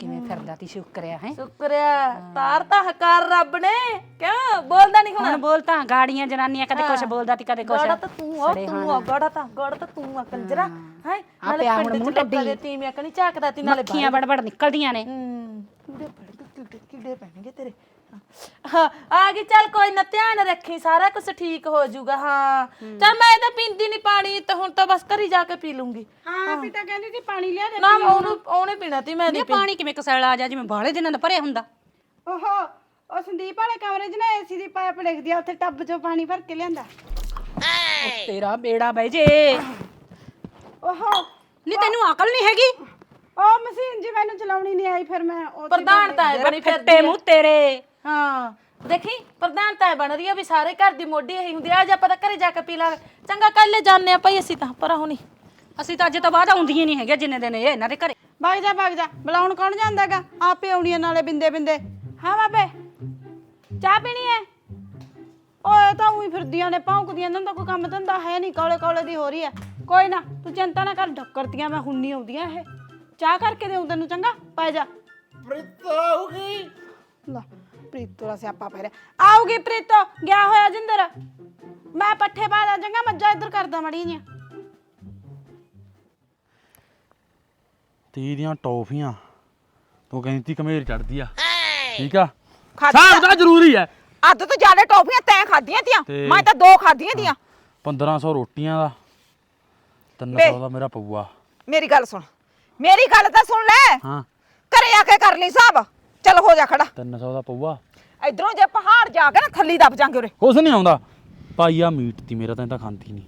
ਕਿਵੇਂ ਫਿਰਦਾ ਤੀ ਸ਼ੁਕਰਿਆ ਹੈ? ਸ਼ੁਕਰਿਆ। ਤਾਰ ਤਾਂ ਹਕਾਰ ਰੱਬ ਨੇ। ਕਿਉਂ? ਬੋਲਦਾ ਨਹੀਂ ਹੁਣ। ਹੁਣ ਬੋਲ ਤਾਂ ਗਾੜੀਆਂ ਜਨਾਨੀਆਂ ਕਦੇ ਕੁਛ ਬੋਲਦਾ ਤੀ ਕਦੇ ਕੁਛ। ਗੜਾ ਤਾਂ ਤੂੰ ਆ ਤੂੰ ਆ ਗੜਾ ਤਾਂ ਗੜਾ ਤਾਂ ਤੂੰ ਆ ਕੰਜਰਾ। ਹੈ। ਨਾਲੇ ਪਿੰਡ ਮੂੰਹ ਚ ਟੱਡੀ। ਤੀਵੀਆਂ ਕਣੀ ਝਾਕਦਾ ਤੀ ਨਾਲੇ ਮੱਖੀਆਂ ਬੜਬੜ ਨਿਕਲਦੀਆਂ ਨੇ। ਹੂੰ। ਕੀੜੇ ਕੀੜੇ ਪੈਣਗੇ ਤੇਰੇ। ਹਾਂ ਆ ਗਈ ਚੱਲ ਕੋਈ ਨਾ ਧਿਆਨ ਰੱਖੀ ਸਾਰਾ ਕੁਝ ਠੀਕ ਹੋ ਜਾਊਗਾ ਹਾਂ। ਚੱਲ ਮੈਂ ਤਾਂ ਪੀਂਦੀ ਨਹੀਂ ਪਾਣੀ ਤੇ ਹੁਣ ਤਾਂ ਬਸ ਘਰੀ ਜਾ ਕੇ ਪੀ ਲੂੰਗੀ। ਹਾਂ ਵੀ ਤਾਂ ਕਹਿੰਦੀ ਸੀ ਪਾਣੀ ਲਿਆ ਦੇ ਨਾ ਉਹਨੂੰ ਉਹਨੇ ਪੀਣਾ ਤੀ ਮੈਂ ਨਹੀਂ ਇਹ ਪਾਣੀ ਕਿਵੇਂ ਕਸੈਲਾ ਆ ਜਾ ਜਿਵੇਂ ਬਾਲੇ ਦਿਨਾਂ ਦਾ ਭਰਿਆ ਹੁੰਦਾ। ਓਹੋ ਉਹ ਸੰਦੀਪ ਵਾਲੇ ਕਮਰੇ 'ਚ ਨਾ ਏਸੀ ਦੀ ਪਾਈਪ ਲਿਖਦੀ ਆ ਉੱਥੇ ਟੱਬ 'ਚੋਂ ਪਾਣੀ ਭਰ ਕੇ ਲਿਆਂਦਾ। ਤੇਰਾ ਬੇੜਾ ਬਹਿ ਜੇ। ਓਹੋ। ਨਹੀਂ ਤੈਨੂੰ ਅਕਲ ਨਹੀਂ ਹੈਗੀ? ਉਹ ਮਸ਼ੀਨ ਜੀ ਮੈਨੂੰ ਚਲਾਉਣੀ ਨਹੀਂ ਆਈ ਫਿਰ ਮੈਂ ਉਹ ਪ੍ਰਧਾਨ ਤਾਂ ਹੈ ਬਣੀ ਫਿੱਟੇ ਫਿਰਦੀ ਮੂੰਹ ਤੇਰੇ। ਹਾਂ। ਦੇਖੀ ਪ੍ਰਧਾਨ ਤਾਂ ਇਹ ਬਣ ਰਹੀ ਆ ਵੀ ਸਾਰੇ ਘਰ ਦੀ ਮੋਢੀ ਇਹੀ ਹੁੰਦੀ ਆ। ਅੱਜ ਆਪਾਂ ਤਾਂ ਘਰੇ ਜਾ ਕੇ ਪੀ ਚੰਗਾ ਕੱਲੇ ਜਾਣੇ ਆ ਭਾਈ ਅਸੀਂ ਤਾਂ ਪਰ ਹੁਣੀ ਅਸੀਂ ਤਾਂ ਅੱਜ ਤੋਂ ਬਾਅਦ ਆਉਂਦੀਆਂ ਨਹੀਂ ਹੈਗੇ ਜਿੰਨੇ ਦਿਨ ਇਹ ਇਹਨਾਂ ਦੇ ਘਰੇ। ਵਗ ਜਾ ਵਗ ਜਾ। ਬੁਲਾਉਣ ਕੌਣ ਜਾਂਦਾਗਾ? ਆਪੇ ਆਉਣੀਆਂ ਨਾਲੇ ਬਿੰਦੇ ਬਿੰਦੇ। ਹਾਂ ਬਾਬੇ। ਚਾਹ ਪੀਣੀ ਹੈ ਓਏ ਤਾਂ ਉਹੀ ਫਿਰਦੀਆਂ ਨੇ ਭੌਂਕਦੀਆਂ ਇਹਨਾਂ ਦਾ ਕੋਈ ਕੰਮ ਧੰਦਾ ਹੈ ਨਹੀਂ ਕੌਲੇ ਕੌਲੇ ਦੀ ਹੋ ਰਹੀ ਹੈ ਕੋਈ ਨਾ ਤੂੰ ਚਿੰਤਾ ਨਾ ਕਰ ਡੱਕਰਦੀਆਂ ਮੈਂ ਹੁਣ ਨਹੀਂ ਆਉਂਦੀਆਂ ਇਹ। ਚਾਹ ਕਰਕੇ ਦੇਉਂ ਤੈਨੂੰ ਚੰਗਾ? ਪੈ ਜਾ। ਪ੍ਰੀਤੋ ਆਉਗੀ ਲਾ ਪ੍ਰੀਤੋ ਦਾ ਸਿਆਪਾ ਪੈ ਰਿਹਾ। ਆਉਗੀ ਪ੍ਰੀਤੋ ਗਿਆ ਹੋਇਆ ਜਿੰਦਰ। ਮੈਂ ਪੱਠੇ ਪਾ ਦਾਂ ਚੰਗਾ ਮੱਝਾਂ ਇੱਧਰ ਕਰਦਾ ਮੜੀ ਜੀਆਂ ਤੀ ਦੀਆਂ ਟੌਫੀਆਂ। ਤੂੰ ਕਹਿੰਦੀ ਤੀ ਕਮੇਰ ਚੜਦੀ ਆ। ਠੀਕ ਆ? ਖਾਧੀਆਂ। ਸਾਬ ਤਾਂ ਜ਼ਰੂਰੀ ਹੈ ਅੱਧ ਤੋਂ ਜ਼ਿਆਦਾ ਟੌਫੀਆਂ ਤੈਂ ਖਾਧੀਆਂ ਤੀਆਂ। ਤੇ- ਮੈਂ ਤਾਂ ਦੋ ਖਾਧੀਆਂ ਤੀਆਂ। 1500 ਰੋਟੀਆਂ ਦਾ ਵੇ। 300 ਦਾ ਮੇਰਾ ਪਊਆ। ਮੇਰੀ ਗੱਲ ਸੁਣ। ਮੇਰੀ ਗੱਲ ਤਾਂ ਸੁਣ ਲੈ। ਹਾਂ। ਘਰੇ ਆ ਕੇ ਕਰ ਲਈ ਹਿਸਾਬ। ਚੱਲ ਹੋ ਜਾ ਖੜਾ। 300 ਦਾ ਪਊਆ। ਇਧਰੋਂ ਜੇ ਪਹਾੜ ਜਾ ਕੇ ਨਾ ਥੱਲੀ ਦੱਬ ਜਾਾਂਗੇ ਉਰੇ। ਕੁਛ ਨਹੀਂ ਆਉਂਦਾ। ਪਾਈਆ ਮੀਟ ਤੀ ਮੇਰਾ ਤਾਂ ਇਹ ਤਾਂ ਖਾਂਦੀ ਨਹੀਂ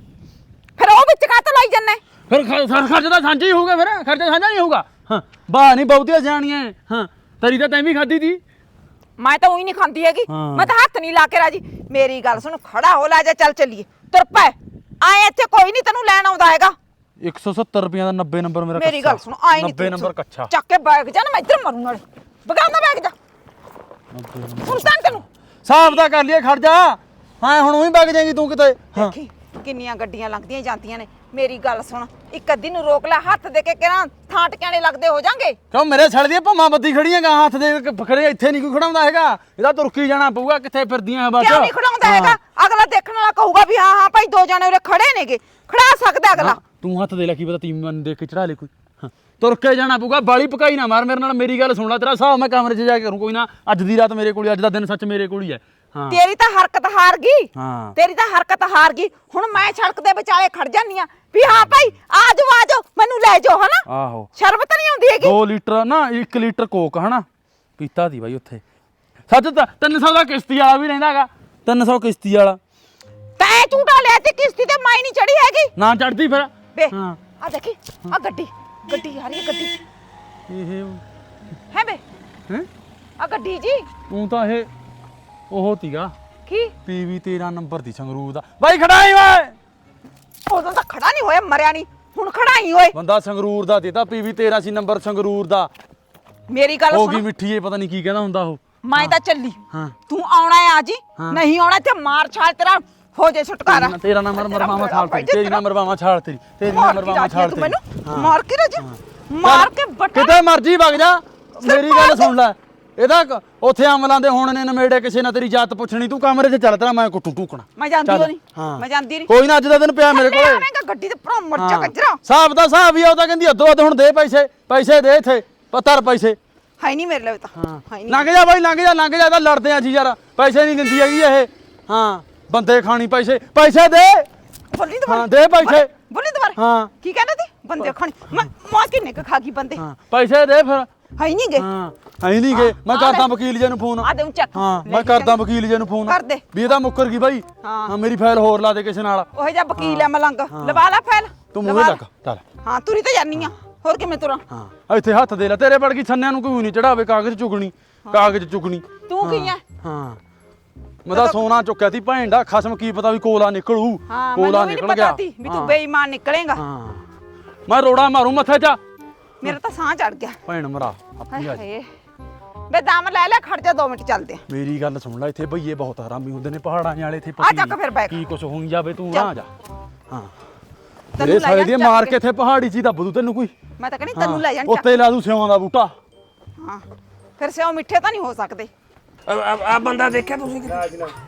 ਫਿਰ ਉਹ ਵਿੱਚ ਕਾਹਤੋਂ ਲਾਈ ਜੰਨੇ ਫਿਰ ਖ- ਖਰਚਾ ਤਾਂ ਸਾਂਝਾ ਹੀ ਹੋਊਗਾ ਫਿਰ ਖਰਚਾ ਸਾਂਝਾ ਨਹੀਂ ਹੋਊਗਾ। ਹਾਂ ਬਾਹ ਨਹੀਂ ਬਹੁਤੀਆਂ ਜਾਣੀਆਂ ਹਾਂ ਤੇਰੀ ਤਾਂ ਤੈਂ ਵੀ ਖਾਦੀ ਤੀ। ਮੈਂ ਤਾਂ ਉਹੀ ਨਹੀਂ ਖਾਂਦੀ ਹੈਗੀ। ਹਾਂ। ਮੈਂ ਤਾਂ ਹੱਥ ਨਹੀਂ ਲਾ ਕੇ ਰਾਜੀ। ਮੇਰੀ ਗੱਲ ਸੁਣ ਖੜਾ ਹੋ ਲੈ ਜਾ ਚੱਲ ਚੱਲੀਏ। ਤੁਰ ਪੈ। ਆਏ ਇੱਥੇ ਕੋਈ ਨਹੀਂ ਤੈਨੂੰ ਲੈਣ ਆਉਂਦਾ ਹੈਗਾ। 170 ਰੁਪਈਆ ਦਾ 90 ਨੰਬਰ ਮੇਰਾ ਮੇਰੀ। ਗੱਲ ਸੁਣ ਆਏ ਨਹੀਂ 90 ਨੰਬਰ ਕੱਛਾ ਚੱਕ ਕੇ ਬੈਗ ਜਾ ਨਾ ਮੈਂ ਇੱਧਰ ਮਰੂ ਨਾਲੇ ਬਗਾਨਾ ਬੈਗ ਜਾ ਸੁਣ ਤਾਂ ਤੈਨੂੰ ਸਾਫ਼ ਤਾਂ ਕਰ ਲਈਏ ਖੜ ਜਾ। ਹਾਂ ਹੁਣ ਉਹੀ ਵਗ ਜਾਏਗੀ ਤੂੰ ਕਿਤੇ। ਹਾਂ। ਦੇਖੀ ਕਿੰਨੀਆਂ ਗੱਡੀਆਂ ਲੰਘਦੀਆਂ ਜਾਂਦੀਆਂ ਨੇ। ਮੇਰੀ ਗੱਲ ਸੁਣ ਇੱਕ ਅੱਧੀ ਨੂੰ ਰੋਕ ਲੈ ਹੱਥ ਦੇ ਕੇ ਕਿਹਨਾਂ ਥਾਂ ਟਿਕਾਣੇ ਲੱਗਦੇ ਹੋ ਜਾਣਗੇ ਕਿਉਂ ਮੇਰੇ ਛੜ ਦੀਆਂ ਭੰਮਾਂ ਬੱਦੀ ਖੜੀਆਂ ਗਾ ਹੱਥ ਦੇ ਕੇ ਖੜੇ ਇੱਥੇ ਨਹੀਂ ਕੋਈ ਖੜਾਉਂਦਾ ਹੈਗਾ। ਇਹਦਾ ਤੁਰਕੀ ਜਾਣਾ ਪਊਗਾ ਕਿੱਥੇ ਫਿਰਦੀਆਂ ਬਸ ਕਿਉਂ ਨਹੀਂ ਖੜਾਉਂਦਾ। ਹੈਗਾ? ਅਗਲਾ ਦੇਖਣ ਵਾਲਾ ਕਹੂਗਾ ਵੀ ਹਾਂ ਹਾਂ ਭਾਈ ਦੋ ਜਣੇ ਉਰੇ ਖੜੇ ਨੇਗੇ। ਖੜਾ ਸਕਦਾ ਅਗਲਾ। ਤੂੰ ਹੱਥ ਦੇ ਲੈ ਕੀ ਪਤਾ ਤੀਮ ਮਨ ਦੇਖ ਕੇ ਚੜਾ ਲੈ ਕੋਈ। ਹਾਂ, ਤੁਰ ਕੇ ਜਾਣਾ ਪਊਗਾ ਬਾਲੀ ਪਕਾਈ ਨਾ ਮਾਰ ਮੇਰੇ ਨਾਲ ਮੇਰੀ ਗੱਲ ਸੁਣ ਲੈ ਤੇਰਾ ਹਿਸਾਬ ਮੈਂ ਕਮਰੇ 'ਚ ਜਾ ਕੇ ਕਰੂੰ ਕੋਈ ਨਾ ਅੱਜ ਦੀ ਰਾਤ ਮੇਰੇ ਕੋਲ ਹੀ, ਅੱਜ ਦਾ ਦਿਨ ਸੱਚ ਮੇਰੇ ਕੋਲ ਹੀ ਹੈ ਹਾਂ। ਤੇਰੀ ਤਾਂ ਹਰਕਤ ਹਾਰ ਗਈ ਹਾਂ। ਤੇਰੀ ਤਾਂ ਹਰਕਤ ਹਾਰ ਗਈ ਹੁਣ ਮੈਂ ਸੜਕ ਦੇ ਵਿਚਾਲੇ ਖੜ ਜਾਨੀ ਆ ਵੀ ਹਾਂ ਭਾਈ ਆ ਜਾਓ ਆ ਜਾਓ ਮੈਨੂੰ ਲੈ ਜਾਓ ਹਨਾ? ਆਹੋ। ਸ਼ਰਮ ਤਾਂ ਨਹੀਂ ਆਉਂਦੀ ਹੈਗੀ? 2 ਲੀਟਰ ਨਾ 1 ਲੀਟਰ ਕੋਕ ਹਨਾ? ਪੀਤਾ ਦੀ ਬਾਈ ਉੱਥੇ। ਸੱਚ ਤਾਂ 300 ਦਾ ਕਿਸ਼ਤੀ ਵਾਲਾ ਵੀ ਰਹਿੰਦਾ ਹੈਗਾ 300 ਕਿਸ਼ਤੀ ਵਾਲਾ। ਤੈਂ ਝੂਟਾ ਲਿਆ ਤੇ ਕਿਸ਼ਤੀ ਤੇ ਮੈਂ ਨਹੀਂ ਚੜੀ ਹੈਗੀ। ਨਾ ਚੜਦੀ ਫਿਰ। ਹਾਂ। ਆ ਦੇਖੀ ਆ ਗੱਡੀ ਗੱਡੀ ਆ ਰਹੀ ਹੈ ਗੱਡੀ। ਇਹ ਹੈ ਬੇ? ਹੈ? ਆ ਗੱਡੀ ਜੀ। ਤੂੰ ਤਾਂ ਇਹ ਉਹ ਤੀਗਾ। ਕੀ? ਪੀਵੀ 13 ਨੰਬਰ ਦੀ ਸੰਗਰੂਰ ਦਾ। ਬਾਈ ਖੜਾਈ ਓਏ! ਉਦੋਂ ਤਾਂ ਖੜਾ ਨਹੀਂ ਹੋਇਆ ਮਰਿਆ ਨਹੀਂ ਹੁਣ ਖੜਾ ਹੀ ਓਏ। ਬੰਦਾ ਸੰਗਰੂਰ ਦਾ ਦੇਤਾ ਪੀਵੀ 13 ਸੀ ਨੰਬਰ ਸੰਗਰੂਰ ਦਾ। ਮੇਰੀ ਗੱਲ ਹੋ ਗਈ ਸੁਣ ਮਿੱਠੀ ਇਹ ਪਤਾ ਨਹੀਂ ਕੀ ਕਹਿੰਦਾ ਹੁੰਦਾ ਉਹ। ਮੈਂ ਤਾਂ ਚੱਲੀ। ਹਾਂ। ਤੂੰ ਆਉਣਾ ਹੈ ਆ ਜੀ। ਹਾਂ। ਨਹੀਂ ਆਉਣਾ ਤੇ ਮਾਰ ਛਾਲ ਤੇਰਾ ਹੋ ਜੇ ਛੁਟਕਾਰਾ। ਤੇਰਾ- ਤੇਰਾ ਨੰਬਰ ਮਰਵਾਵਾ ਛਾਲ ਤੇਰੀ ਤੇਰੀ ਨੰਬਰ ਮਰਵਾਵਾ ਛਾਲ ਤੇਰੀ ਤੇਰੀ ਮਾਰ ਕੇ ਮਰਵਾਵਾ ਛਾਲ ਤੂੰ ਤੇਰੀ। ਮੈਨੂੰ? ਮਾਰ ਕੇ ਰਾਜੀ ਮਾਰ ਕੇ ਬਟਾ ਕਿਤੇ ਮਰਜ਼ੀ ਵਗ ਜਾ। ਮੇਰੀ ਗੱਲ ਸੁਣ ਲੈ। ਇਹਦਾ ਉੱਥੇ ਅਮਲਾਂ ਦੇ ਹੋਣ ਨੇ ਨਮੇੜੇ ਕਿਸੇ ਨਾਲ ਤੇਰੀ ਜਾਤ ਪੁੱਛਣੀ ਤੂੰ ਕਮਰੇ 'ਚ ਚੱਲ ਤੇਰਾ ਮੈਂ ਕੁੱਟੂ ਟੂਕਣਾ ਮੈਂ ਜਾਂਦੀ ਨਹੀਂ ਹਾਂ। ਮੈਂ ਜਾਂਦੀ ਨਹੀਂ। ਕੋਈ ਨਾ ਅੱਜ ਦਾ ਦਿਨ ਪਿਆ ਮੇਰੇ ਕੋਲੇ। ਆਵੇਂਗਾ ਗੱਡੀ ਤੇ ਭਰਾ ਮਰਚਾ ਗੱਜਰਾ ਹਿਸਾਬ ਦਾ ਹਿਸਾਬ ਹੀ ਆ ਉਹ ਤਾਂ ਕਹਿੰਦੀ ਅੱਧੋ ਅੱਧ ਹੁਣ ਦੇ ਪੈਸੇ ਪੈਸੇ ਦੇ ਇੱਥੇ ਪੱਤਰ ਪੈਸੇ। ਹੈ ਨਹੀਂ ਮੇਰੇ ਲਈ ਤਾਂ। ਹਾਂ। ਲੰਘ ਜਾ ਬਾਈ ਲੰਘ ਜਾ ਲੰਘ ਜਾ ਤਾਂ ਲੜਦੇ ਆ ਜੀ ਯਾਰ। ਪੈਸੇ ਨਹੀਂ ਦਿੰਦੀ ਹੈਗੀ ਇਹ। ਹਾਂ। ਬੰਦੇ ਖਾਣੀ ਪੈਸੇ ਪੈਸੇ ਦੇ। ਬੋਲੀ ਦੁਬਾਰਾ ਹਾਂ ਦੇ ਪੈਸੇ। ਬੋਲੀ ਦੁਬਾਰਾ ਹਾਂ। ਕੀ ਕਹਿੰਦਾ ਤੀ ਬੰਦੇ ਖਾਣੀ। ਮੈਂ ਮਾਂ ਕਿੰਨੇ ਕ ਖਾ ਗਈ ਬੰਦੇ। ਹਾਂ ਪੈਸੇ ਦੇ ਫਿਰ। ਹੈ ਨਹੀਂ ਗਏ। ਹਾਂ ਐ ਨਹੀਂ ਗਏ। ਮੈਂ ਆ ਕਰਦਾ। ਵਕੀਲ ਜੀ ਨੂੰ ਫੋਨ। ਆ ਦੇ ਚੱਕ। ਹਾਂ ਲੈ ਮੈਂ ਕੇ ਕਰਦਾ। ਵਕੀਲ ਜੀ ਨੂੰ ਫੋਨ। ਕਰ ਦੇ। ਵੀ ਇਹਦਾ ਮੁੱਕਰ ਗਈ ਬਾਈ। ਹਾਂ। ਮੇਰੀ ਫਾਈਲ ਹੋਰ ਲਾ ਦੇ ਕਿਸੇ ਨਾਲ। ਉਹ ਜਿਹਾ ਵਕੀਲ ਹੈ। ਮਲੰਗ। ਲਵਾ ਲੈ ਫੈਲ ਤੂੰ ਮੂਹਰੇ। ਲੱਗ ਚੱਲ। ਹਾਂ ਤੁਰੀ ਤਾਂ ਜਾਨੀ ਆ। ਹੋਰ ਕਿਵੇਂ ਤੁਰਾਂ? ਹਾਂ। ਇੱਥੇ ਹੱਥ ਦੇ ਲੈ। ਤੇਰੇ ਵਰਗੀ ਛੰਨਿਆਂ ਨੂੰ ਕੋਈ ਨਹੀਂ ਚੜਾਵੇ ਕਾਗਜ਼ ਚੁਗਣੀ। ਕਾਗਜ਼ ਚੁਗਣੀ। ਤੂੰ ਕੀ ਹੈ। ਹਾਂ। ਮੈਂ ਤਾਂ ਸੋਨਾ ਚੁੱਕਿਆ ਸੀ ਭੈਣ ਦਾ ਖਸਮ ਕੀ ਪਤਾ ਵੀ ਕੋਲਾ ਨਿਕਲੂ ਹਾਂ ਕੋਲਾ ਮੈਨੂੰ ਵੀ ਨਹੀਂ ਨਿਕਲ ਪਤਾ ਗਿਆ ਵੀ ਹਾਂ, ਤੂੰ ਬੇਈਮਾਨ ਨਿਕਲੇਗਾ। ਹਾਂ। ਮੈਂ ਰੋੜਾ ਮਾਰੂ ਮੱਥੇ 'ਚ। ਮੇਰਾ ਤਾਂ ਸਾਹ ਚੜ ਗਿਆ। ਭੈਣ ਮਰਾ ਆਪਣੀ ਆ ਜੀ। ਹਾਏ। ਬੇ ਦਮ ਲੈ ਲੈ ਖੜ ਜਾ 2 ਮਿੰਟ ਚੱਲਦੇ ਆ ਮੇਰੀ ਗੱਲ ਸੁਣ ਲੈ ਇੱਥੇ ਭਈਏ ਬਹੁਤ ਹਰਾਮੀ ਹੁੰਦੇ ਨੇ ਪਹਾੜਾਂ ਵਾਲੇ ਇੱਥੇ ਆ ਚੱਕ ਫਿਰ ਬੈਗ। ਕੀ। ਕੁਛ ਹੋਈ ਜਾਵੇ ਤੂੰ ਚੱਲ। ਨਾ ਜਾ। ਹਾਂ। ਤੈਨੂੰ ਲੈ ਜਾਣ ਦੀ ਚੱਕ ਮਾਰ ਕੇ। ਕੇ ਇੱਥੇ ਪਹਾੜੀ 'ਚ ਹੀ ਦੱਬ ਦੂ ਤੈਨੂੰ ਕੋਈ। ਮੈਂ ਤਾਂ ਕਹਿੰਦੀ ਤੈਨੂੰ ਲੈ ਜਾਣ ਚੱਕ। ਉੱਤੇ ਲਾ ਦੂ ਸਿਉਂ ਦਾ ਬੂਟਾ। ਹਾਂ। ਫਿਰ ਸਿਓ ਮਿੱਠੇ ਤਾਂ ਨਹੀਂ ਹੋ ਸਕਦੇ। ਆ ਬੰਦਾ ਦੇਖਿਆ ਤੁਸੀਂ ਕਿਤੇ?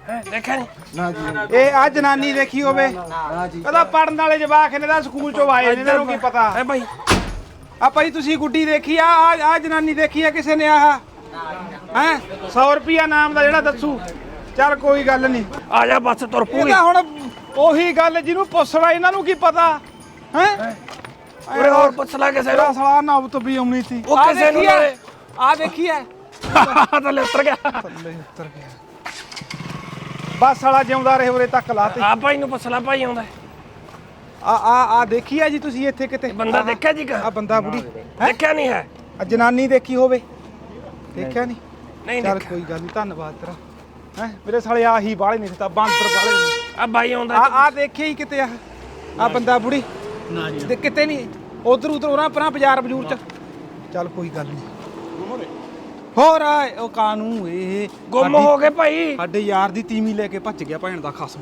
ਹੈਂ, ਦੇਖਿਆ ਨਹੀਂ? ਇਹ ਆ ਜਨਾਨੀ ਦੇਖੀ ਹੋਵੇ। ਇਹਦਾ ਪੜਨ ਵਾਲੇ ਜਵਾਕ ਨੇ ਦਾ ਸਕੂਲ ਚੋਂ ਆਏ ਨੇ ਇਹਨਾਂ ਨੂੰ ਕੀ ਪਤਾ? ਹੈ ਭਾਈ ਆ ਭਾਈ ਤੁਸੀਂ ਗੁੱਡੀ ਦੇਖੀ ਆ ਆ ਆ ਜਨਾਨੀ ਦੇਖੀ ਆ ਕਿਸੇ ਨੇ ਆਹ? ਹੈ? 100 ਰੁਪਿਆ ਨਾਮ ਦਾ ਜਿਹੜਾ ਦੱਸੂ। ਚੱਲ ਕੋਈ ਗੱਲ ਨਹੀਂ। ਆ ਜਾ ਬੱਸ ਤੁਰ ਇਹ ਪੂਗੀ ਤਾਂ ਹੁਣ ਉਹੀ ਗੱਲ ਜਿਹਨੂੰ ਪੁੱਛਣਾ ਇਹਨਾਂ ਨੂੰ ਕੀ ਪਤਾ? ਹੈ? ਉਰੇ ਹੋਰ ਪੁੱਛ ਲੈ ਕਿਸੇ ਨੂੰ। ਸਲਾਹ ਨਾ ਵੀ ਆਉਣੀ ਸੀ। ਉਹ ਆਹ ਕਿਸੇ ਨੂੰ ਦੇਖੀ ਆ, ਦੇਖੀ ਐ ਥੱਲੇ ਉਤਰ ਗਿਆ। ਥੱਲੇ ਉਤਰ ਗਿਆ। ਬੱਸ ਵਾਲਾ ਜਿਉਂਦਾ ਰਹੇ ਉਰੇ ਤੱਕ ਲਾਤੇ। ਆ ਭਾਈ ਨੂੰ ਪੁੱਛ ਲੈ ਭਾਈ ਆਉਂਦਾ ਆ ਆ ਆ ਦੇਖੀ ਆ ਜੀ ਤੁਸੀਂ ਇੱਥੇ ਕਿਤੇ? ਬੰਦਾ ਦੇਖਿਆ ਜੀ ਆ ਬੰਦਾ ਬੁੜੀ। ਦੇਖਿਆ ਨਹੀਂ ਹੈ। ਆ ਜਨਾਨੀ ਦੇਖੀ ਹੋਵੇ। ਦੇਖਿਆ ਨਹੀਂ? ਨਹੀਂ ਚੱਲ ਕੋਈ ਗੱਲ ਨਹੀਂ ਧੰਨਵਾਦ ਤੇਰਾ। ਹੈ? ਮੇਰੇ ਸਾਲੇ ਆਹੀ ਬਾਲੇ ਨਹੀਂ ਤਾਂ ਬਾਂਦਰ ਬਾਲੇ ਨੇ। ਆ ਬਾਈ ਆਉਂਦਾ ਆ ਆ ਦੇਖਿਆ ਹੀ ਕਿਤੇ ਆ। ਆ ਬੰਦਾ ਬੁੜੀ। ਨਾ ਜੀ। ਕਿਤੇ ਨਹੀਂ। ਉਧਰ ਉਧਰ ਉਹਨਾਂ ਪਰਾਂ ਬਾਜ਼ਾਰ ਬਜੂਰ ਚ। ਚੱਲ ਕੋਈ ਗੱਲ ਨਹੀਂ ਹੋਰ ਆ ਉਹ ਕਾਨੂੰ ਇਹ ਗੁੰਮ ਸਾਡੀ- ਹੋ ਗਏ ਭਾਈ। ਸਾਡੇ ਯਾਰ ਦੀ ਤੀਵੀਂ ਲੈ ਕੇ ਭੱਜ ਗਿਆ ਭੈਣ ਦਾ ਖਸਮ।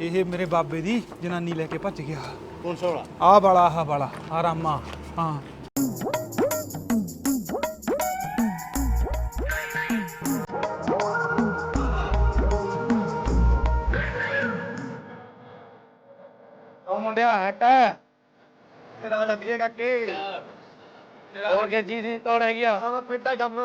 ਇਹ ਮੇਰੇ ਬਾਬੇ ਦੀ ਜਨਾਨੀ ਲੈ ਕੇ ਭੱਜ ਗਿਆ। ਕੌਣ ਸੋਲਾ? ਆ ਵਾਲਾ ਆਹ ਵਾਲਾ ਆ ਰਾਮਾ ਹਾਂ। ਉਹ ਮੁੰਡਿਆ ਹਟ। ਤੇਰਾ ਲੱਗੇਗਾ ਕਿ ਹੋਰ ਕੇ ਜੀ ਦੀ ਤੋੜ ਹੈਗੀ ਆ? ਹਾਂ ਫਿੱਟਾ ਕੰਮ